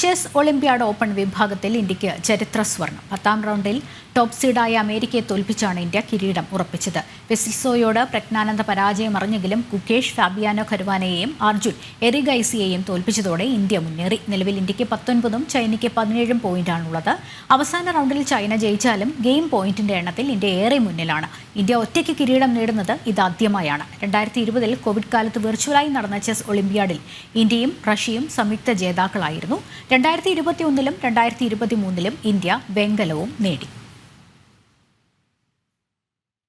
ചെസ് ഒളിമ്പ്യാഡ് ഓപ്പൺ വിഭാഗത്തിൽ ഇന്ത്യയ്ക്ക് ചരിത്ര സ്വർണം പത്താം റൗണ്ടിൽ ടോപ്പ് സീഡായ അമേരിക്കയെ തോൽപ്പിച്ചാണ് ഇന്ത്യ കിരീടം ഉറപ്പിച്ചത്. വെസിൽസോയോട് പ്രജ്ഞാനന്ദ പരാജയം അറിഞ്ഞെങ്കിലും കുക്കേഷ് ഫാബിയാനോ ഖരുവാനെയും അർജുൻ എറിഗൈസിയെയും തോൽപ്പിച്ചതോടെ ഇന്ത്യ മുന്നേറി. നിലവിൽ ഇന്ത്യയ്ക്ക് പത്തൊൻപതും ചൈനയ്ക്ക് പതിനേഴും പോയിന്റാണുള്ളത്. അവസാന റൗണ്ടിൽ ചൈന ജയിച്ചാലും ഗെയിം പോയിന്റിന്റെ എണ്ണത്തിൽ ഇന്ത്യ ഏറെ മുന്നിലാണ്. ഇന്ത്യ ഒറ്റയ്ക്ക് കിരീടം നേടുന്നത് ഇതാദ്യമായാണ്. രണ്ടായിരത്തി ഇരുപതിൽ കോവിഡ് കാലത്ത് വെർച്വലായി നടന്ന ചെസ് ഒളിമ്പ്യാഡിൽ ഇന്ത്യയും റഷ്യയും സംയുക്ത ജേതാക്കളായിരുന്നു. രണ്ടായിരത്തി ഇരുപത്തി ഒന്നിലും രണ്ടായിരത്തി ഇരുപത്തി മൂന്നിലും ഇന്ത്യ വെങ്കലവും നേടി.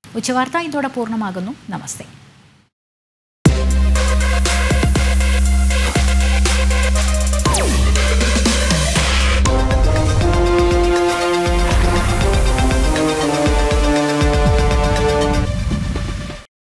ഉച്ചവാർത്ത ഇതോടെ പൂർണമാകുന്നു. നമസ്തേ.